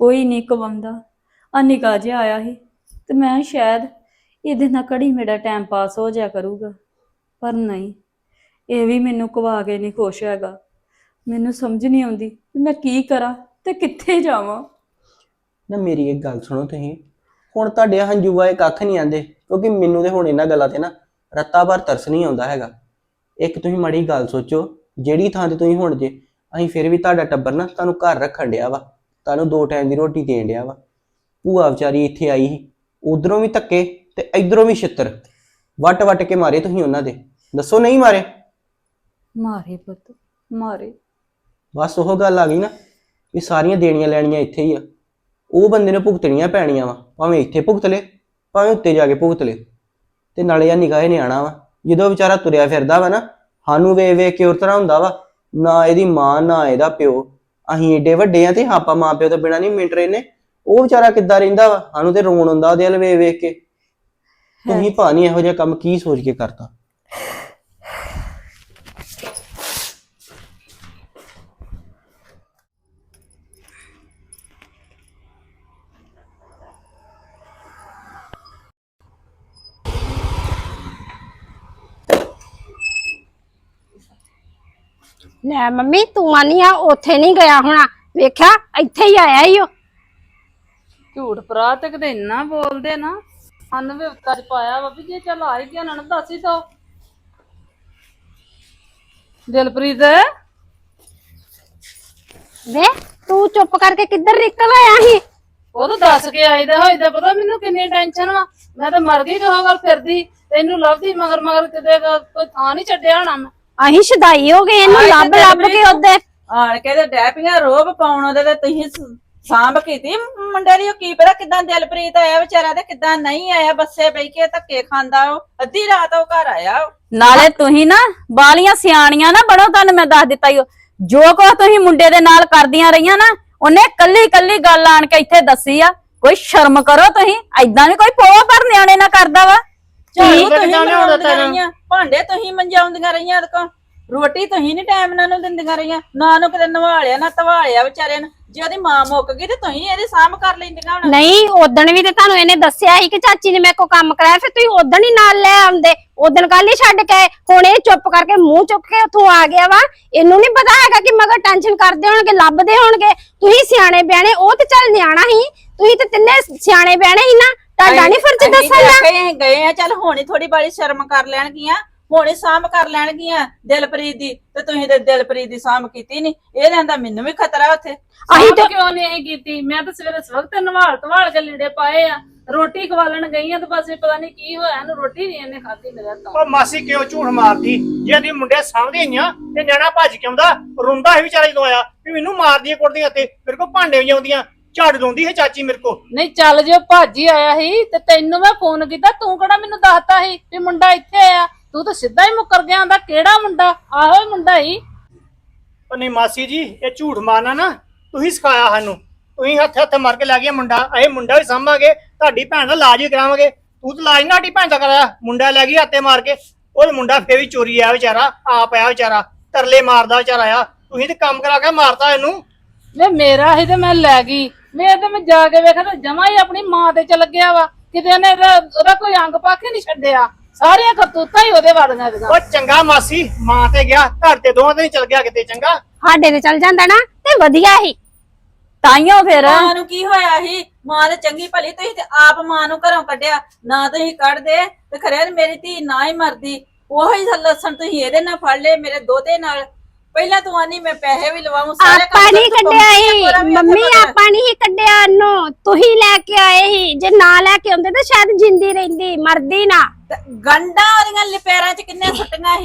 ਕੋਈ ਨਹੀਂ ਕਵੰਦਾ ਆ ਨਿਕਾ ਜਿਹਾ ਆਇਆ ਸੀ ਤੇ ਮੈਂ ਸ਼ਾਇਦ ਇਹਦੇ ਨਾਲ ਘੜੀ ਮੇਰਾ ਟਾਈਮ ਪਾਸ ਹੋ ਜਾਇਆ ਕਰੂਗਾ, ਪਰ ਨਹੀਂ, ਇਹ ਵੀ ਮੈਨੂੰ ਕਵਾ ਕੇ ਨਹੀਂ ਖੁਸ਼ ਹੈਗਾ। ਮੈਨੂੰ ਸਮਝ ਨਹੀਂ ਆਉਂਦੀ ਵੀ ਮੈਂ ਕੀ ਕਰਾਂ ਤੇ ਕਿੱਥੇ ਜਾਵਾਂ। ਨਾ ਮੇਰੀ ਇੱਕ ਗੱਲ ਸੁਣੋ ਤੁਸੀਂ। ਹੁਣ ਤੁਹਾਡੇ ਹੰਝੂ ਵਾਏ ਕੱਖ ਨਹੀਂ ਆਂਦੇ ਕਿਉਂਕਿ ਮੈਨੂੰ ਤੇ ਹੁਣ ਇਹਨਾਂ ਗੱਲਾਂ ਤੇ ਨਾ ਰੱਤਾ ਭਰ ਤਰਸ ਨਹੀਂ ਆਉਂਦਾ ਹੈਗਾ। ਇੱਕ ਤੁਸੀਂ ਮਾੜੀ ਗੱਲ ਸੋਚੋ ਜਿਹੜੀ ਥਾਂ ਤੇ ਤੁਸੀਂ ਹੁਣ ਜੇ ਅਸੀਂ ਫਿਰ ਵੀ ਤੁਹਾਡਾ ਟੱਬਰ ਨਾ ਤੁਹਾਨੂੰ ਘਰ ਰੱਖਣ ਡਿਆ ਵਾ ਤੁਹਾਨੂੰ ਦੋ ਟਾਈਮ ਦੀ ਰੋਟੀ ਦੇਣ ਡਿਆ ਵਾ। ਭੂਆ ਵਿਚਾਰੀ ਇੱਥੇ ਆਈ ਸੀ ਉਧਰੋਂ ਵੀ ਧੱਕੇ ਤੇ ਇਧਰੋਂ ਵੀ ਛਿੱਤਰ। ਵੱਟ ਵੱਟ ਕੇ ਮਾਰੇ ਤੁਸੀਂ ਉਹਨਾਂ ਦੇ। ਦੱਸੋ ਨਹੀਂ ਮਾਰੇ? ਮਾਰੇ ਪੁੱਤ ਮਾਰੇ। ਬਸ ਉਹ ਗੱਲ ਆ ਗਈ ਨਾ ਵੀ ਸਾਰੀਆਂ ਦੇਣੀਆਂ ਲੈਣੀਆਂ ਇੱਥੇ ਹੀ ਆ। ਉਹ ਬੰਦੇ ਨੂੰ ਭੁਗਤਣੀਆਂ ਪੈਣੀਆਂ ਵਾ ਭਾਵੇਂ ਇੱਥੇ ਭੁਗਤ ਲੇ ਭਾਵੇਂ ਉੱਤੇ ਜਾ ਕੇ ਭੁਗਤ ਲੇ। ਤੇ ਨਾਲੇ ਆ ਨਿਗਾਹੇ ਨਿਆਣਾ ਵਾ। ਜਦੋਂ ਵਿਚਾਰਾ ਤੁਰਿਆ ਫਿਰਦਾ ਵਾ ਨਾ ਸਾਨੂੰ ਵੇ ਵੇ ਕੇ ਉਤਰਾ ਹੁੰਦਾ ਵਾ ਨਾ ਇਹਦੀ ਮਾਂ ਨਾ ਇਹਦਾ ਪਿਓ। ਅਸੀਂ ਏਡੇ ਵੱਡੇ ਆ ਤੇ ਆਪਾਂ ਮਾਂ ਪਿਓ ਤੋਂ ਬਿਨਾ ਨਹੀਂ ਮਿੰਟ ਰਹੇ ਨੇ ਉਹ ਵਿਚਾਰਾ ਕਿੱਦਾਂ ਰਹਿੰਦਾ ਵਾ? ਸਾਨੂੰ ਤੇ ਰੋਣ ਆਉਂਦਾ ਉਹਦੇ ਵੱਲ ਵੇ ਵੇਖ ਕੇ। ਤੁਸੀਂ ਭਾਣੀ ਇਹੋ ਜਿਹਾ ਕੰਮ ਕੀ ਸੋਚ ਕੇ ਕਰਤਾ? ਲੈ ਮੰਮੀ ਤੂੰ ਆਨੀ ਆ ਉੱਥੇ ਨਹੀਂ ਗਿਆ ਹੋਣਾ। ਵੇਖਿਆ ਇੱਥੇ ਹੀ ਆਇਆ ਈ ਓ। ਝੂਠ ਭਰਾ ਤੇ ਕਿਤੇ ਇੰਨਾ ਬੋਲਦੇ ਨਾ। ਹਨ ਵੀ ਉੱਤਰ ਪਾਇਆ ਵਾ ਵੀ ਜੇ ਚੱਲ ਆ ਹੀ ਗਿਆ ਨਾ ਦੱਸ ਹੀ ਦੋ। ਦਿਲਪ੍ਰੀਤ? ਵੇ ਤੂੰ ਚੁੱਪ ਕਰਕੇ ਕਿੱਧਰ ਨਿਕਲ ਆਇਆ ਸੀ? ਉਹ ਤਾਂ ਦੱਸ ਕੇ ਆਈਦਾ ਹੋਈਦਾ ਪਤਾ ਮੈਨੂੰ ਕਿੰਨੀ ਟੈਨਸ਼ਨ ਵਾ। ਮੈਂ ਤਾਂ ਮਰ ਗਈ ਜਦੋਂ ਗੱਲ ਫਿਰਦੀ। ਤੈਨੂੰ ਲੱਭਦੀ ਮਗਰ ਮਗਰ ਕਿਤੇ ਕੋਈ ਥਾਂ ਨਹੀਂ ਛੱਡਿਆ ਹੋਣਾ ਮੈਂ। ਅਸੀਂ ਸ਼ਦਾਈ ਹੋ ਗਏ ਇਹਨੂੰ ਲੱਭ ਲੱਭ ਕੇ। ਉਹਦੇ ਆਣ ਕੇ ਤੇ ਡੈਪੀਆਂ ਰੋਬ ਪਾਉਣ ਉਹਦੇ ਤੇ ਤੁਸੀਂ ਸ- ਸਾਂਭ ਕੀਤੀ ਮੁੰਡੇ ਦੀ ਉਹ ਕੀ ਪਤਾ ਕਿਦਾਂ ਦਿਲਪ੍ਰੀਤ ਆਇਆ ਵਿਚਾਰਾ ਤੇ ਕਿਦਾਂ ਨਹੀਂ ਆਇਆ ਬੱਸੇ ਬੈ ਕੇ ਧੱਕੇ ਖਾਂਦਾ ਉਹ ਅੱਧੀ ਰਾਤ ਉਹ ਘਰ ਆਇਆ ਉਹ। ਨਾਲੇ ਤੁਸੀਂ ਨਾ ਬਾਲੀਆਂ ਸਿਆਣੀਆਂ ਨਾ ਬਣੋ ਤੁਹਾਨੂੰ ਮੈਂ ਦੱਸ ਦਿੱਤਾ ਈ ਓ। ਜੋ ਕੁਛ ਤੁਸੀਂ ਮੁੰਡੇ ਦੇ ਨਾਲ ਕਰਦੀਆਂ ਰਹੀਆਂ ਨਾ ਉਹਨੇ ਕੱਲੀ ਕੱਲੀ ਗੱਲ ਆਣ ਕੇ ਇੱਥੇ ਦੱਸੀ ਆ ਕੋਈ ਸ਼ਰਮ ਕਰੋ ਤੁਸੀਂ ਐਦਾਂ ਵੀ ਕੋਈ ਪੋਹ ਪਰ ਨਿਆਣੇ ਨਾ ਕਰਦਾ ਵਾ ਝਾੜੂ ਤੁਸੀਂ? ਰਹੀਆਂ। ਭਾਂਡੇ ਤੁਸੀਂ ਮੰਜਾਉਂਦੀਆਂ ਰਹੀਆਂ ਉਹਦੇ ਕੋਲ। ਰੋਟੀ ਤੁਸੀਂ ਨਹੀਂ ਟਾਈਮ ਨਾਲ ਨੂੰ ਦਿੰਦੀਆਂ ਰਹੀਆਂ। ਨਾ ਨੂੰ ਕਿਤੇ ਨਵਾਲਿਆ ਨਾ ਧਵਾਲਿਆ ਵਿਚਾਰੇ ਨੂੰ। ਜੇ ਉਹਦੀ ਮਾਂ ਮੁੱਕ ਗਈ ਤੇ ਤੁਸੀਂ ਇਹਦੀ ਸਾਂਭ ਕਰ ਲੈਂਦੀਆਂ ਹੁਣ। ਨਹੀਂ ਉਦਣ ਵੀ ਤੇ ਤੁਹਾਨੂੰ ਇਹਨੇ ਦੱਸਿਆ ਸੀ ਕਿ ਚਾਚੀ ਨੇ ਮੇਰੇ ਕੋ ਕੰਮ ਕਰਾਇਆ ਫਿਰ ਤੁਸੀਂ ਉਦਣ ਹੀ ਨਾਲ ਲੈ ਆਉਂਦੇ। ਉਦਣ ਕੱਲ ਹੀ ਛੱਡ ਕੇ ਆਏ। ਹੁਣ ਇਹ ਚੁੱਪ ਕਰਕੇ ਮੂੰਹ ਚੁੱਕ ਕੇ ਉੱਥੋਂ ਆ ਗਿਆ ਵਾ। ਇਹਨੂੰ ਨਹੀਂ ਪਤਾ ਹੈਗਾ ਕਿ ਮਗਰ ਟੈਨਸ਼ਨ ਕਰਦੇ ਹੋਣਗੇ ਲੱਭਦੇ ਹੋਣਗੇ। ਤੁਸੀਂ ਸਿਆਣੇ ਬਿਆਣੇ ਉਹ ਤੇ ਚੱਲ ਨਿਆਣਾ ਸੀ। ਤੁਸੀਂ ਤੇ ਤਿੰਨੇ ਸਿਆਣੇ ਬਿਆਣੇ ਸੀ ਨਾ। ਤੁਹਾਡਾ ਨਹੀਂ ਫਰਜ਼ ਦੱਸਣ ਅਸੀਂ ਗਏ ਆ ਚੱਲ ਹੋਣੀ ਥੋੜੀ ਬਾੜੀ ਸ਼ਰਮ ਕਰ ਲੈਣਗੀਆਂ ਹੋਣੀ ਸਾਂਭ ਕਰ ਲੈਣਗੀਆਂ ਦਿਲਪ੍ਰੀਤ ਦੀ ਤੇ ਤੁਸੀਂ ਤੇ ਦਿਲਪ੍ਰੀਤ ਦੀ ਸਾਂਭ ਕੀਤੀ ਨਹੀਂ ਇਹ ਲੈਂਦਾ ਮੈਨੂੰ ਵੀ ਖਤਰਾ ਉੱਥੇ। ਅਸੀਂ ਤੇ ਕਿਉਂ ਨਹੀਂ ਕੀਤੀ? ਮੈਂ ਤਾਂ ਸਵੇਰੇ ਸਵਖਤ ਨਵਾਲ ਧਵਾਲ ਕੇ ਲੀੜੇ ਪਾਏ ਆ ਰੋਟੀ ਖਵਾਲਣ ਗਈ ਆ ਤੇ ਬਸ ਪਤਾ ਨਹੀਂ ਕੀ ਹੋਇਆ ਇਹਨੂੰ ਰੋਟੀ ਨਹੀਂ ਇਹਨੇ ਖਾਧੀ ਮੇਰੇ ਹੱਥੋਂ ਉਹ ਮਾਸੀ ਕਿਉਂ ਝੂਠ ਮਾਰਦੀ? ਜੇ ਦੀ ਮੁੰਡੇ ਸਾਹਮਣੇ ਆਈਆਂ ਤੇ ਨਿਆਣਾ ਭੱਜ ਕੇ ਆਉਂਦਾ ਰੋਂਦਾ ਹੈ ਵਿਚਾਰਾ ਜਦੋਂ ਆਇਆ ਵੀ ਮੈਨੂੰ ਮਾਰਦੀਆਂ ਕੁੱਟਦੀਆਂ ਤੇ ਮੇਰੇ ਕੋ ਭਾਂਡੇ ਵੀ ਆਉਂਦੀਆਂ। ਝਾੜ ਲਾਉਂਦੀ ਹੈ ਚਾਚੀ ਮੇਰੇ ਕੋ ਨਹੀਂ ਚੱਲ ਜੇ ਭੱਜ ਆਇਆ ਸੀ ਤੇ ਤੈਨੂੰ ਮੈਂ ਫੋਨ ਕੀਤਾ ਤੂੰ ਕਿਹੜਾ ਮੈਨੂੰ ਦੱਸਤਾ ਸੀ ਵੀ ਮੁੰਡਾ ਇੱਥੇ ਆ ਤੂੰ ਤਾਂ ਸਿੱਧਾ ਹੀ ਮੁੱਕਰ ਗਿਆ ਹੁੰਦਾ ਕਿਹੜਾ ਮੁੰਡਾ? ਆਹੋ ਹੀ ਮੁੰਡਾ ਹੀ। ਉਹ ਨਹੀਂ ਮਾਸੀ ਜੀ ਇਹ ਝੂਠ ਮਾਰਨਾ ਨਾ। ਤੁਸੀਂ ਸਿਖਾਇਆ ਸਾਨੂੰ। ਤੁਸੀਂ ਹੱਥ ਹੱਥ ਮਾਰ ਕੇ ਲੈ ਗਿਆ ਮੁੰਡਾ। ਇਹ ਮੁੰਡਾ ਵੀ ਸਾਂਭਾਂਗੇ ਤੁਹਾਡੀ ਭੈਣ ਦਾ ਇਲਾਜ ਵੀ ਕਰਾਵਾਂਗੇ। ਤੂੰ ਤਾਂ ਇਲਾਜ ਨਾ ਸਾਡੀ ਭੈਣ ਦਾ ਕਰਾਇਆ। ਮੁੰਡਾ ਲੈ ਗਈ ਹੱਥੇ ਮਾਰ ਕੇ। ਉਹ ਮੁੰਡਾ ਫੇਰ ਵੀ ਚੋਰੀ ਆਇਆ ਵਿਚਾਰਾ ਆਪ ਆਇਆ ਵਿਚਾਰਾ। ਤਰਲੇ ਮਾਰਦਾ ਵਿਚਾਰਾ ਆ ਤੁਸੀਂ ਤੇ ਕੰਮ ਕਰਾ ਕੇ ਮਾਰਤਾ ਇਹਨੂੰ। ਵੇ ਮੇਰਾ ਹੀ ਤੇ ਮੈਂ ਲੈ ਗਈ। ਮੈਂ ਤੇ ਮੈਂ ਜਾ ਕੇ ਵੇਖਿਆ ਤੇ ਜਮਾ ਹੀ ਆਪਣੀ ਮਾਂ ਤੇ ਚਲ ਗਿਆ ਵਾ। ਕਿਤੇ ਇਹਦਾ ਉਹਦਾ ਕੋਈ ਅੰਗ ਪਾਕੇ ਨਹੀਂ ਛੱਡਿਆ। ਸਾਰੀਆਂ ਕਰਤੂਤਾਂ ਹੀ ਉਹਦੇ ਵਾਲੀਆਂ ਦੀਆਂ ਉਹ ਚੰਗਾ ਮਾਸੀ ਮਾਂ ਤੇ ਗਿਆ ਘਰ ਤੇ ਦੋਵਾਂ ਤੇ ਨਹੀਂ ਚਲ ਗਿਆ ਕਿਤੇ ਚੰਗਾ। ਸਾਡੇ ਤੇ ਚੱਲ ਜਾਂਦਾ ਨਾ ਤੇ ਵਧੀਆ ਹੀ ਤਾਈਓ ਫਿਰ। ਮਾਂ ਨੂੰ ਕੀ ਹੋਇਆ ਸੀ? ਮਾਂ ਤੇ ਚੰਗੀ ਭਲੀ ਤੁਸੀਂ ਤੇ ਆਪ ਮਾਂ ਨੂੰ ਘਰੋਂ ਕੱਢਿਆ। ਨਾ ਤੁਸੀਂ ਕੱਢਦੇ ਤੇ ਖਰੇ ਮੇਰੀ ਧੀ ਨਾ ਹੀ ਮਰਦੀ। ਉਹੀ ਲੱਸਣ ਤੁਸੀਂ ਇਹਦੇ ਨਾਲ ਫੜ ਲਏ ਮੇਰੇ ਦੋਤੇ ਨਾਲ। ਪਹਿਲਾਂ ਤੂੰ ਆਨੀ ਮੈਂ ਪੈਸੇ ਵੀ ਲਵਾਉਂ ਸਾਰੇ ਆਪਾਂ ਨਹੀਂ ਕੱਢਿਆ ਹੀ ਮੰਮੀ ਆਪਾਂ ਨਹੀਂ ਹੀ ਕੱਢਿਆ ਉਹਨੂੰ ਤੁਸੀਂ ਲੈ ਕੇ ਆਏ ਸੀ। ਜੇ ਨਾ ਲੈ ਕੇ ਆਉਂਦੇ ਤਾਂ ਸ਼ਾਇਦ ਜਿੰਦੀ ਰਹਿੰਦੀ ਮਰਦੀ ਨਾ। ਗੰਡਾ ਉਹਦੀਆਂ ਲਪੇਰਾਂ 'ਚ ਕਿੰਨੇ ਸੁੱਟੀਆਂ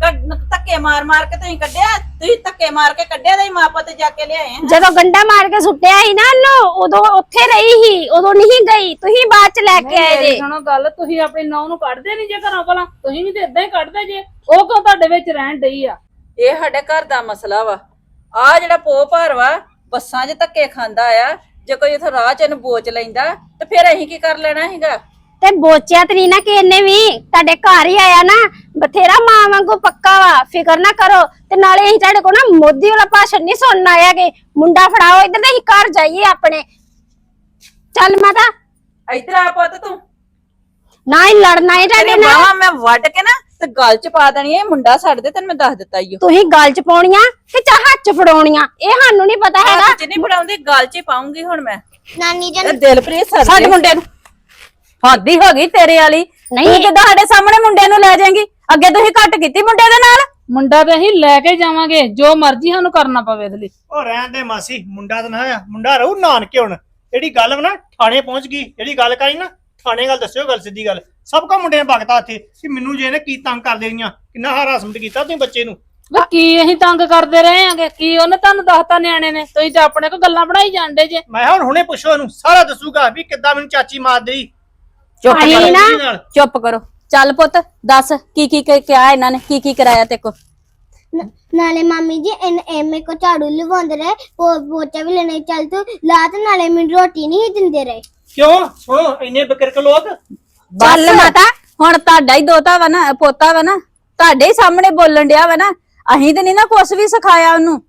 ਕੱਢ- ਧੱਕੇ ਮਾਰ ਮਾਰ ਕੇ ਤੁਸੀਂ ਕੱਢਿਆ? ਤੁਸੀਂ ਧੱਕੇ ਮਾਰ ਕੇ ਕੱਢਿਆ ਤੇ ਮਾਪਾ ਤੇ ਜਾ ਕੇ ਲਿਆਏ ਆ। ਜਦੋਂ ਗੰਡਾ ਮਾਰ ਕੇ ਸੁੱਟਿਆ ਸੀ ਨਾ ਉਹਨੂੰ ਉਦੋਂ ਉੱਥੇ ਰਹੀ ਸੀ ਉਦੋਂ ਨਹੀਂ ਗਈ। ਤੁਸੀਂ ਬਾਅਦ ਚ ਲੈ ਕੇ ਆਏ ਜੇ। ਸੁਣੋ ਗੱਲ ਤੁਸੀਂ ਆਪਣੀ ਨੌਂ ਨੂੰ ਕੱਢਦੇ ਨਹੀਂ ਜੇ ਘਰੋਂ ਭਲਾ। ਤੁਸੀਂ ਵੀ ਤੇ ਇਦਾਂ ਹੀ ਕੱਢਦੇ ਜੇ। ਉਹ ਕਿਉਂ ਤੁਹਾਡੇ ਵਿੱਚ ਰਹਿਣ ਡਈ ਆ? ਇਹ ਸਾਡੇ ਘਰ ਦਾ ਮਸਲਾ ਵਾ। ਆ ਜਿਹੜਾ ਪੋ ਭਾਰ ਵਾ ਬੱਸਾਂ 'ਚ ਧੱਕੇ ਖਾਂਦਾ ਆ। ਜੇ ਕੋਈ ਇਥੋਂ ਰਾਹ 'ਚ ਇਹਨੂੰ ਬੋਚ ਲੈਂਦਾ ਤੇ ਫਿਰ ਅਸੀਂ ਕੀ ਕਰ ਲੈਣਾ ਹੈਗਾ ਤੇ ਬੋਚਿਆ ਤੇ ਨਹੀਂ ਨਾ ਕਿੰਨੇ ਵੀ। ਤੁਹਾਡੇ ਘਰ ਹੀ ਆਇਆ ਨਾ ਬਥੇਰਾ ਮਾਂ ਵਾਂਗੂ ਪੱਕਾ ਵਾ। ਫਿਕਰ ਨਾ ਕਰੋ। ਤੇ ਨਾਲੇ ਅਸੀਂ ਤੁਹਾਡੇ ਕੋਲ ਨਾ ਮੋਦੀ ਵਾਲਾ ਭਾਸ਼ਣ ਨਹੀਂ ਸੁਣਨ ਆਇਆਗੇ ਮੁੰਡਾ ਫੜਾਓ ਇੱਧਰ ਤੇ ਅਸੀਂ ਘਰ ਜਾਈਏ ਆਪਣੇ। ਚੱਲ ਮਾਤਾ। ਇੱਧਰ ਆ ਪੁੱਤ ਤੂੰ। ਨਾ ਹੀ ਲੜਨਾ ਹੈ ਤੁਹਾਡੇ ਤੇਰੇ ਨਾਲ। ਮਾਵਾ ਮੈਂ ਵੱਢ ਕੇ ਨਾ ਤੇ ਗਲ 'ਚ ਪਾ ਦੇਣੀ ਇਹ ਮੁੰਡਾ ਛੱਡ ਦੇ ਤੈਨੂੰ ਮੈਂ ਦੱਸ ਦਿੱਤਾ ਈ ਓ। ਤੁਸੀਂ ਗੱਲ ਚ ਪਾਉਣੀਆਂ ਤੇ ਚਾਹ ਹੱਥ ਚ ਫੜਾਉਣੀਆਂ ਇਹ ਸਾਨੂੰ ਨਹੀਂ ਪਤਾ ਹੈਗਾ। ਹੱਥ 'ਚ ਨਹੀਂ ਫੜਾਉਂਦੀ ਗਲ 'ਚ ਹੀ ਪਾਉਂਗੀ ਹੁਣ ਮੈਂ। ਨਾਨੀ ਇਹ ਜਨ ਦਿਲਪ੍ਰੀਤ ਛੱਡ ਸਾਡੇ ਦੇ। ਮੁੰਡੇ ਨੂੰ। ਹੱਦੀ ਹੋ ਗਈ ਤੇਰੇ ਵਾਲੀ। ਨਹੀਂ। ਤੂੰ ਕਿੱਦਾਂ ਸਾਡੇ ਸਾਹਮਣੇ ਮੁੰਡੇ ਨੂੰ ਲੈ ਜਾਏਂਗੀ ਅੱਗੇ ਤੁਸੀਂ ਘੱਟ ਕੀਤੀ ਮੁੰਡੇ ਦੇ ਨਾਲ? ਮੁੰਡਾ ਤੇ ਅਸੀਂ ਲੈ ਕੇ ਜਾਵਾਂਗੇ ਜੋ ਮਰਜ਼ੀ ਸਾਨੂੰ ਕਰਨਾ ਪਵੇ ਇਹਦੇ ਲਈ। ਉਹ ਰਹਿਣ ਦੇ ਮਾਸੀ ਮੁੰਡਾ ਤਾਂ ਨਾ ਆ ਮੁੰਡਾ ਰਹੂ ਨਾਨਕੇ ਹੁਣ। ਜਿਹੜੀ ਗੱਲ ਵਾ ਨਾ ਥਾਣੇ ਪਹੁੰਚ ਗਈ। ਜਿਹੜੀ ਗੱਲ ਕਰੀ ਨਾ ਥਾਣੇ ਗੱਲ ਦੱਸਿਓ ਗੱਲ ਸਿੱਧੀ ਗੱਲ। ਸਭ ਕੋ ਮੁੰਡੇ ਨੇ ਭਗਤਾ ਇੱਥੇ ਕਿ ਮੈਨੂੰ ਜੇ ਇਹਨੇ ਕੀ ਤੰਗ ਕਰ ਦੇਣੀਆਂ ਕਿੰਨਾ ਹਰਾਸਮੈਂਟ ਕੀਤਾ ਤੁਸੀਂ ਬੱਚੇ ਨੂੰ? ਵੀ ਕੀ ਅਸੀਂ ਤੰਗ ਕਰਦੇ ਰਹੇ ਆਂਗੇ? ਕੀ ਉਹਨੇ ਤੁਹਾਨੂੰ ਦੱਸਤਾ ਨਿਆਣੇ ਨੇ? ਤੁਸੀਂ ਤੇ ਆਪਣੇ ਕੋ ਗੱਲਾਂ ਬਣਾਈ ਜਾਂਦੇ ਜੇ। ਮੈਂ ਕਿਹਾ ਹੁਣ ਹੁਣੇ ਪੁੱਛੋ ਇਹਨੂੰ ਸਾਰਾ ਦੱਸੂਗਾ ਵੀ ਕਿੱਦਾਂ ਮੈਨੂੰ ਚਾਚੀ ਮਾਰਦੀ ਚੁੱਪ ਅਸੀਂ ਕਰੋ। ਨਾ। ਨਾਲ। ਚੁੱਪ ਕਰੋ। ਚੱਲ ਪੁੱਤ ਦੱਸ ਕੀ ਕੀ ਕੀ ਕਿਹਾ ਇਹਨਾਂ ਨੇ? ਕੀ ਕੀ ਕਰਾਇਆ ਤੇ ਕੋ? ਮਾਮੀ ਜੀ ਐਨ ਐਮਏ ਕੋ ਝਾੜੂ ਲਵਾਉਂਦੇ ਰਹੇ ਪੋ ਪੋਚਾ ਵੀ ਲੈਣੇ। ਚੱਲ ਤੂੰ ਲਾ ਤੇ ਨਾਲੇ ਮੈਨੂੰ ਰੋਟੀ ਨਹੀਂ ਦਿੰਦੇ ਰਹੇ। ਕਿਉਂ? ਸੁਣੋ ਇੰਨੇ ਬਕਰਕ ਲੋਕ। ਚੱਲ। ਮਾਤਾ ਹੁਣ ਤੁਹਾਡਾ ਹੀ ਦੋਤਾ ਵਾ ਨਾ ਪੋਤਾ ਵਾ ਨਾ ਤੁਹਾਡੇ ਹੀ ਸਾਹਮਣੇ ਬੋਲਣ ਡਿਆ ਵਾ ਨਾ ਅਸੀਂ ਤੇ ਨਹੀਂ ਨਾ ਕੁਛ ਵੀ ਸਿਖਾਇਆ ਉਹਨੂੰ।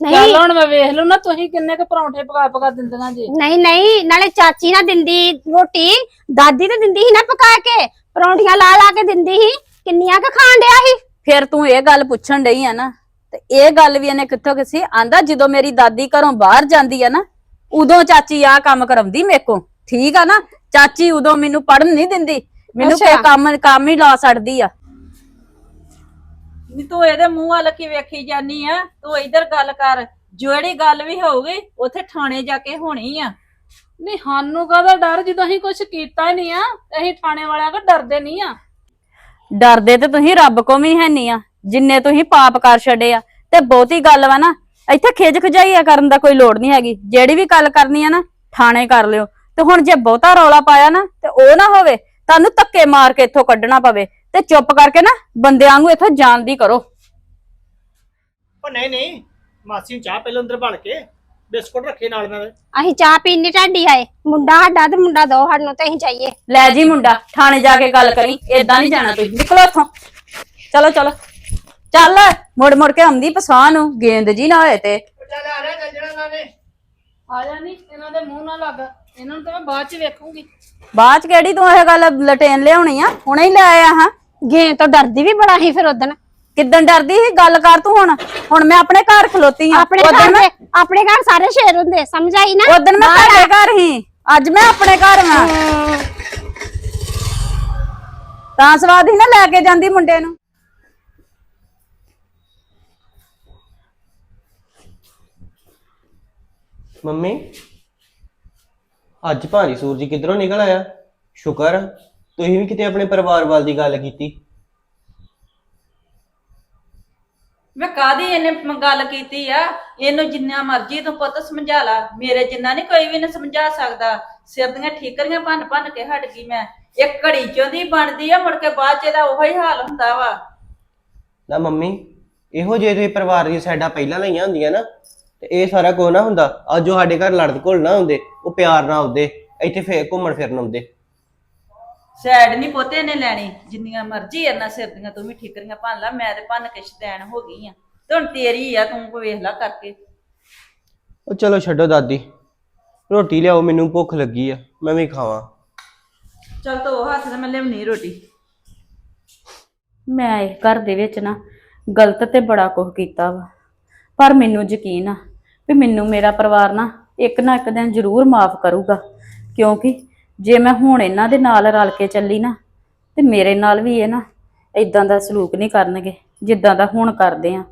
ਚੱਲ ਨਹੀਂ ਹੁਣ ਮੈਂ ਵੇਖ ਲੂ ਨਾ ਤੁਸੀਂ ਕਿੰਨੇ ਕੁ ਪਰੌਂਠੇ ਪਕਾ ਪਕਾ ਦਿੰਦੀਆਂ ਜੀ। ਨਹੀਂ ਨਹੀਂ ਨਾਲੇ ਚਾਚੀ ਨਾ ਦਿੰਦੀ ਰੋਟੀ ਦਾਦੀ ਤੇ ਦਿੰਦੀ ਸੀ ਨਾ ਪਕਾ ਕੇ ਪਰੌਂਠੀਆਂ ਲਾ ਲਾ ਕੇ ਦਿੰਦੀ ਸੀ ਕਿੰਨੀਆਂ ਕ ਖਾਣ ਡਿਆ ਸੀ? ਫਿਰ ਤੂੰ ਇਹ ਗੱਲ ਪੁੱਛਣ ਡਈ ਆ ਨਾ ਤੇ ਇਹ ਗੱਲ ਵੀ ਇਹਨੇ ਕਿੱਥੋਂ ਕਿਸੇ ਆਂਦਾ ਜਦੋਂ ਮੇਰੀ ਦਾਦੀ ਘਰੋਂ ਬਾਹਰ ਜਾਂਦੀ ਆ ਨਾ ਉਦੋਂ ਚਾਚੀ ਆ ਕੰਮ ਕਰਾਉਂਦੀ ਮੇਰੇ ਕੋ ਠੀਕ ਆ ਨਾ? ਚਾਚੀ ਉਦੋਂ ਮੈਨੂੰ ਪੜਨ ਨਹੀਂ ਦਿੰਦੀ। ਮੈਨੂੰ ਅੱਛਾ। ਕੋਈ ਕੰਮ ਕੰਮ ਹੀ ਲਾ ਛੱਡਦੀ ਆ। ਨੀ ਤੂੰ ਇਹਦੇ ਮੂੰਹ ਵੱਲ ਕੀ ਵੇਖੀ ਜਾਨੀ ਆ? ਤੂੰ ਇੱਧਰ ਗੱਲ ਕਰ। ਜਿਹੜੀ ਗੱਲ ਵੀ ਹੋਊਗੀ ਉੱਥੇ ਥਾਣੇ ਜਾ ਕੇ ਹੋਣੀ ਆ। ਨਹੀਂ ਸਾਨੂੰ ਕਾਹਦਾ ਡਰ? ਜਦੋਂ ਅਸੀਂ ਕੁਝ ਕੀਤਾ ਹੀ ਨਹੀਂ ਆ ਅਸੀਂ ਥਾਣੇ ਵਾਲਿਆਂ ਕੋ ਡਰਦੇ ਨਹੀਂ ਆ। ਡਰਦੇ ਤੇ ਤੁਸੀਂ ਰੱਬ ਕੋ ਵੀ ਹੈ ਨਹੀਂ ਆ ਜਿੰਨੇ ਤੁਸੀਂ ਪਾਪ ਕਰ ਛੱਡੇ ਆ। ਤੇ ਬਹੁਤੀ ਗੱਲ ਵਾ ਨਾ ਇੱਥੇ ਖਿਜ ਖਜਾਈਆ ਕਰਨ ਦਾ ਕੋਈ ਲੋੜ ਨਹੀਂ ਹੈਗੀ। ਜਿਹੜੀ ਵੀ ਗੱਲ ਕਰਨੀ ਆ ਨਾ ਥਾਣੇ ਕਰ ਲਿਓ। ਤੇ ਹੁਣ ਜੇ ਬਹੁਤਾ ਰੌਲਾ ਪਾਇਆ ਨਾ ਤੇ ਉਹ ਨਾ ਹੋਵੇ ਤੁਹਾਨੂੰ ਧੱਕੇ ਮਾਰ ਕੇ ਇੱਥੋਂ ਕੱਢਣਾ ਪਵੇ ਤੇ ਚੁੱਪ ਕਰਕੇ ਨਾ ਬੰਦਿਆਂ ਨੂੰ ਇੱਥੋਂ ਜਾਣ ਦੀ ਕਰੋ। ਉਹ ਨਹੀਂ ਨਹੀਂ ਮਾਸੀ ਨੂੰ ਚਾਹ ਪਹਿਲਾਂ ਅੰਦਰ ਬਣ ਕੇ ਬਿਸਕੁਟ ਰੱਖੇ ਨਾਲ ਨਾਲ। ਅਸੀਂ ਚਾਹ ਪੀਣੀ ਢਾਡੀ ਆਏ। ਮੁੰਡਾ ਸਾਡਾ ਤੇ ਮੁੰਡਾ ਦੋ ਸਾਨੂੰ ਤੇ ਅਸੀਂ ਚਾਹੀਏ ਲੈ ਜੀ ਮੁੰਡਾ ਥਾਣੇ ਜਾ ਕੇ ਗੱਲ ਕਰੀ ਏਦਾਂ ਨਹੀਂ ਜਾਣਾ ਤੁਸੀਂ। ਨਿਕਲੋ ਇੱਥੋਂ। ਚਲੋ ਚਲੋ। ਚੱਲ ਮੁੜ ਮੁੜ ਕੇ ਆਉਂਦੀ ਪਸਾਹ ਨੂੰ ਗੇਂਦ ਜੀ ਨਾ ਹੋਏ ਤੇ। ਚੱਲ ਆ ਰਿਹਾ ਚੱਲ ਜਿਹੜਾ ਨਾਲੇ ਆ ਜਾ ਨਹੀਂ ਇਹਨਾਂ ਦੇ ਮੂੰਹ ਨਾ ਲੱਗ। ਇਹਨਾਂ ਨੂੰ ਤਾਂ ਮੈਂ ਬਾਅਦ ਚ ਵੇਖੂੰਗੀ। ਬਾਅਦ ਚ ਕਿਹੜੀ ਤੂੰ ਇਹ ਗੱਲ ਲਟੇਨ ਲਿਆਉਣੀ ਆ? ਹੁਣੇ ਹੀ ਲੈ ਆਇਆ ਹਾਂ। ਗੇ ਤਾਂ ਡਰਦੀ ਵੀ ਬੜਾ ਸੀ ਫਿਰ ਉਦਣ ਕਿੱਦਣ ਡਰਦੀ ਸੀ? ਗੱਲ ਕਰ ਤੂੰ ਹੁਣ। ਹੁਣ ਮੈਂ ਆਪਣੇ ਘਰ ਖਲੋਤੀ ਆ। ਆਪਣੇ ਘਰ ਦੇ ਆਪਣੇ ਘਰ ਸਾਰੇ ਸ਼ੇਰ ਹੁੰਦੇ ਸਮਝ ਆਈ ਨਾ? ਉਦੋਂ ਮੈਂ ਤੁਹਾਡੇ ਘਰ ਹੀ ਅੱਜ ਮੈਂ ਆਪਣੇ ਘਰ ਹਾਂ। ਤਾਂ ਸਵਾਦ ਹੀ ਨਾ ਲੈ ਕੇ ਜਾਂਦੀ ਮੁੰਡੇ ਨੂੰ। ਮੰਮੀ ਅੱਜ ਭਾਰੀ ਸੂਰਜ ਕਿੱਧਰੋਂ ਨਿਕਲ ਆਇਆ? ਸ਼ੁਕਰ ਆ, ਤੁਸੀਂ ਵੀ ਕਿਤੇ ਆਪਣੇ ਪਰਿਵਾਰ ਵੱਲ ਦੀ ਗੱਲ ਕੀਤੀ। ਮੈਂ ਕਾਦੀ ਇਹਨੇ ਮ- ਗੱਲ ਕੀਤੀ ਆ? ਇਹਨੂੰ ਜਿੰਨਾ ਮਰਜ਼ੀ ਤੂੰ ਪੁੱਤ ਸਮਝਾ ਲਾ। ਮੇਰੇ ਜਿੰਨਾ ਨਹੀਂ ਕੋਈ ਵੀ ਨਾ ਸਮਝਾ ਸਕਦਾ। ਸਿਰ ਦੀਆਂ ਠੀਕਰੀਆਂ ਭੰਨ ਭੰਨ ਕੇ ਹਟ ਗਈ ਮੈਂ। ਇੱਕ ਘੜੀ ਚੋਂ ਦੀ ਬਣਦੀ ਆ ਮੁੜ ਕੇ ਬਾਅਦ ਚ ਇਹਦਾ ਉਹੀ ਹਾਲ ਹੁੰਦਾ ਵਾ। ਨਾ ਮੰਮੀ ਇਹੋ ਜਿਹੇ ਤੁਸੀਂ ਪਰਿਵਾਰ ਦੀਆਂ ਸਾਈਡਾਂ ਪਹਿਲਾਂ ਲਈਆਂ ਹੁੰਦੀਆਂ ਨਾ। ਤੇ ਇਹ ਸਾਰਾ ਕੁਝ ਨਾ ਹੁੰਦਾ। ਅੱਜ ਜੋ ਸਾਡੇ ਘਰ ਲੜਦ ਘੁਲ ਨਾ ਹੁੰਦੇ ਉਹ ਪਿਆਰ ਨਾਲ ਆਉਂਦੇ ਇੱਥੇ ਫੇਰ ਘੁੰਮਣ ਫਿਰਨ ਆਉਂਦੇ। ਸੈਡ ਨਹੀਂ ਪੋਤੇ ਨੇ ਲੈਣੀ ਜਿੰਨੀਆਂ ਮਰਜ਼ੀ ਇਹਨਾਂ ਸਿਰ ਦੀਆਂ ਤੂੰ ਵੀ ਠੀਕਰੀਆਂ ਭੰਨ ਲਾ ਮੈਂ ਤੇ ਭੰਨ ਕੇ ਸ਼ਦੈਣ ਹੋ ਗਈ ਆ। ਤੇ ਹੁਣ ਤੇਰੀ ਆ ਤੂੰ ਕੋਈ ਵੇਖ ਲਾ ਕਰਕੇ। ਉਹ ਚਲੋ ਛੱਡੋ ਦਾਦੀ ਰੋਟੀ ਲਿਆਓ ਮੈਨੂੰ ਭੁੱਖ ਲੱਗੀ ਆ ਮੈਂ ਵੀ ਖਾਵਾਂ। ਚੱਲ ਤੋ ਹੱਥ ਨਾਲ ਮੈਂ ਲਿਆਉਣੀ ਰੋਟੀ। ਮੈਂ ਇਹ ਘਰ ਦੇ ਵਿੱਚ ਨਾ ਗਲਤ ਤੇ ਬੜਾ ਕੁਝ ਕੀਤਾ ਵਾ ਪਰ ਮੈਨੂੰ ਯਕੀਨ ਆ ਵੀ ਮੈਨੂੰ ਮੇਰਾ ਪਰਿਵਾਰ ਨਾ ਇੱਕ ਨਾ ਇੱਕ ਦਿਨ ਜ਼ਰੂਰ ਮਾਫ ਕਰੂਗਾ। ਕਿਉਂਕਿ ਜੇ ਮੈਂ ਹੁਣ ਇਹਨਾਂ ਦੇ ਨਾਲ ਰਲ ਕੇ ਚੱਲੀ ਨਾ, ਤੇ ਮੇਰੇ ਨਾਲ ਵੀ ਇਹ ਨਾ ਇਦਾਂ ਦਾ ਸਲੂਕ ਨਹੀਂ ਕਰਨਗੇ, ਜਿੱਦਾਂ ਦਾ ਹੁਣ ਕਰਦੇ ਆ।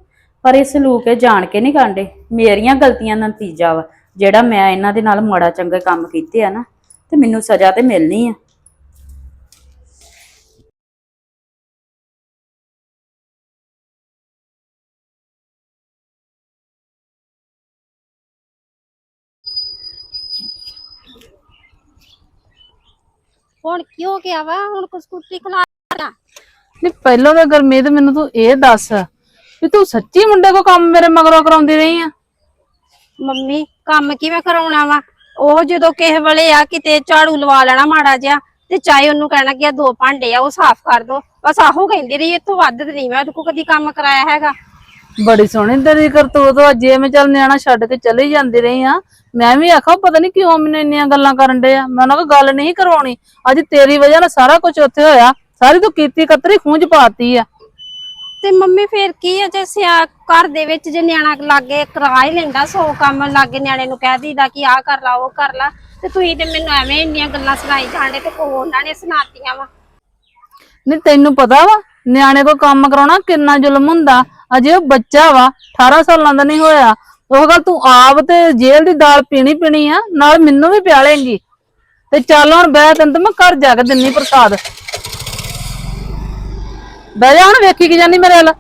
ਪਰ ਇਹ ਸਲੂਕ ਇਹ ਜਾਣ ਕੇ ਨਹੀਂ ਕਾਂਡੇ, ਮੇਰੀਆਂ ਗਲਤੀਆਂ ਦਾ ਨਤੀਜਾ ਵਾ, ਜਿਹੜਾ ਮੈਂ ਇਹਨਾਂ ਦੇ ਨਾਲ ਮਾੜਾ ਚੰਗਾ ਕੰਮ ਕੀਤੇ ਆ ਨਾ, ਤੇ ਮੈਨੂੰ ਸਜ਼ਾ ਤੇ ਮਿਲਣੀ ਆ। ਹੁਣ ਕਿਉਂ ਗਿਆ ਵਾ? ਹੁਣ ਕੋ ਸਕੂਟਰੀ ਖਲਾ ਨਹੀਂ ਪਹਿਲਾਂ ਤਾਂ ਗਰਮੀਤ ਮੈਨੂੰ ਤੂੰ ਇਹ ਦੱਸ ਵੀ ਤੂੰ ਸੱਚੀ ਮੁੰਡੇ ਕੋ ਕੰਮ ਮੇਰੇ ਮਗਰੋਂ ਕਰਾਉਂਦੀ ਰਹੀ ਆ? ਮੰਮੀ ਕੰਮ ਕਿਵੇਂ ਕਰਾਉਣਾ ਵਾ? ਉਹ ਜਦੋਂ ਕਿਸੇ ਵੇਲੇ ਆ ਕਿਤੇ ਝਾੜੂ ਲਵਾ ਲੈਣਾ ਮਾੜਾ ਜਿਹਾ ਤੇ ਚਾਹੇ ਉਹਨੂੰ ਕਹਿਣਾ ਕਿ ਆ ਦੋ ਭਾਂਡੇ ਆ ਉਹ ਸਾਫ਼ ਕਰ ਦੋ। ਬਸ ਆਹੋ ਕਹਿੰਦੀ ਰਹੀ ਤੋਂ ਵੱਧ ਤੇ ਨਹੀਂ ਮੈਂ ਉਹਦੇ ਕੋ ਕਦੀ ਕੰਮ ਕਰਾਇਆ ਹੈਗਾ। ਬੜੀ ਸੋਹਣੀ ਤੇਰੀ ਕਰਤੂਤ ਵਾ ਜੇ ਮੈਂ ਚੱਲ ਨਿਆਣਾ ਛੱਡ ਕੇ ਚਲੀ ਜਾਂਦੀ ਰਹੀ ਆ ਮੈਂ ਵੀ ਆਖਾ ਪਤਾ ਨਹੀਂ ਕਿਉਂ ਮੈਨੂੰ ਇੰਨੀਆਂ ਗੱਲਾਂ ਕਰਨ ਦੇ ਆ। ਮੈਂ ਉਹਨਾਂ ਕੋਲ ਗੱਲ ਨਹੀਂ ਕਰਵਾਉਣੀ। ਅੱਜ ਤੇਰੀ ਵਜ੍ਹਾ ਨਾਲ ਸਾਰਾ ਕੁਝ ਉੱਥੇ ਹੋਇਆ। ਸਾਰੀ ਤੂੰ ਕੀਤੀ ਕਤਰੀ ਖੂੰਜ ਪਾਤੀ ਆ। ਤੇ ਮੰਮੀ ਫੇਰ ਕੀ ਆ ਜੇ ਸਿਆ ਘਰ ਦੇ ਵਿੱਚ ਜੇ ਨਿਆਣਾ ਲਾਗੇ ਕਰਾ ਹੀ ਲੈਂਦਾ ਸੌ ਕੰਮ ਲਾਗੇ ਨਿਆਣੇ ਨੂੰ ਕਹਿ ਦੀਦਾ ਕਿ ਆਹ ਕਰ ਲਾ ਉਹ ਕਰ ਲਾ ਤੇ ਤੁਸੀਂ ਤੇ ਮੈਨੂੰ ਐਵੇਂ ਇੰਨੀਆਂ ਗੱਲਾਂ ਸੁਣਾਈ ਜਾਂਦੇ ਤੇ ਕੋ ਉਹਨਾਂ ਨੇ ਸੁਣਾਤੀਆਂ ਵਾ। ਨਹੀਂ ਤੈਨੂੰ ਪਤਾ ਵਾ ਨਿਆਣੇ ਕੋ ਕੰਮ ਕਰਾਉਣਾ ਕਿੰਨਾ ਜ਼ੁਲਮ ਹੁੰਦਾ। ਅਜੇ ਉਹ ਬੱਚਾ ਵਾ 18 ਸਾਲਾਂ ਦਾ ਨਹੀਂ ਹੋਇਆ। ਉਹ ਗੱਲ ਤੂੰ ਆਪ ਤੇ ਜੇਲ੍ਹ ਦੀ ਦਾਲ ਪੀਣੀ ਪੀਣੀ ਆ, ਨਾਲ ਮੈਨੂੰ ਵੀ ਪਿਆ ਲੇਂਗੀ ਤੇ ਚੱਲ ਹੁਣ ਬਹਿ ਤੈਨੂੰ ਤਾਂ ਮੈਂ ਘਰ ਜਾ ਕੇ ਦਿੰਨੀ ਪ੍ਰਸਾਦ। ਬਹਿ ਜਾ ਹੁਣ, ਵੇਖੀ ਕੀ ਜਾਨੀ ਮੇਰੇ ਵੱਲ।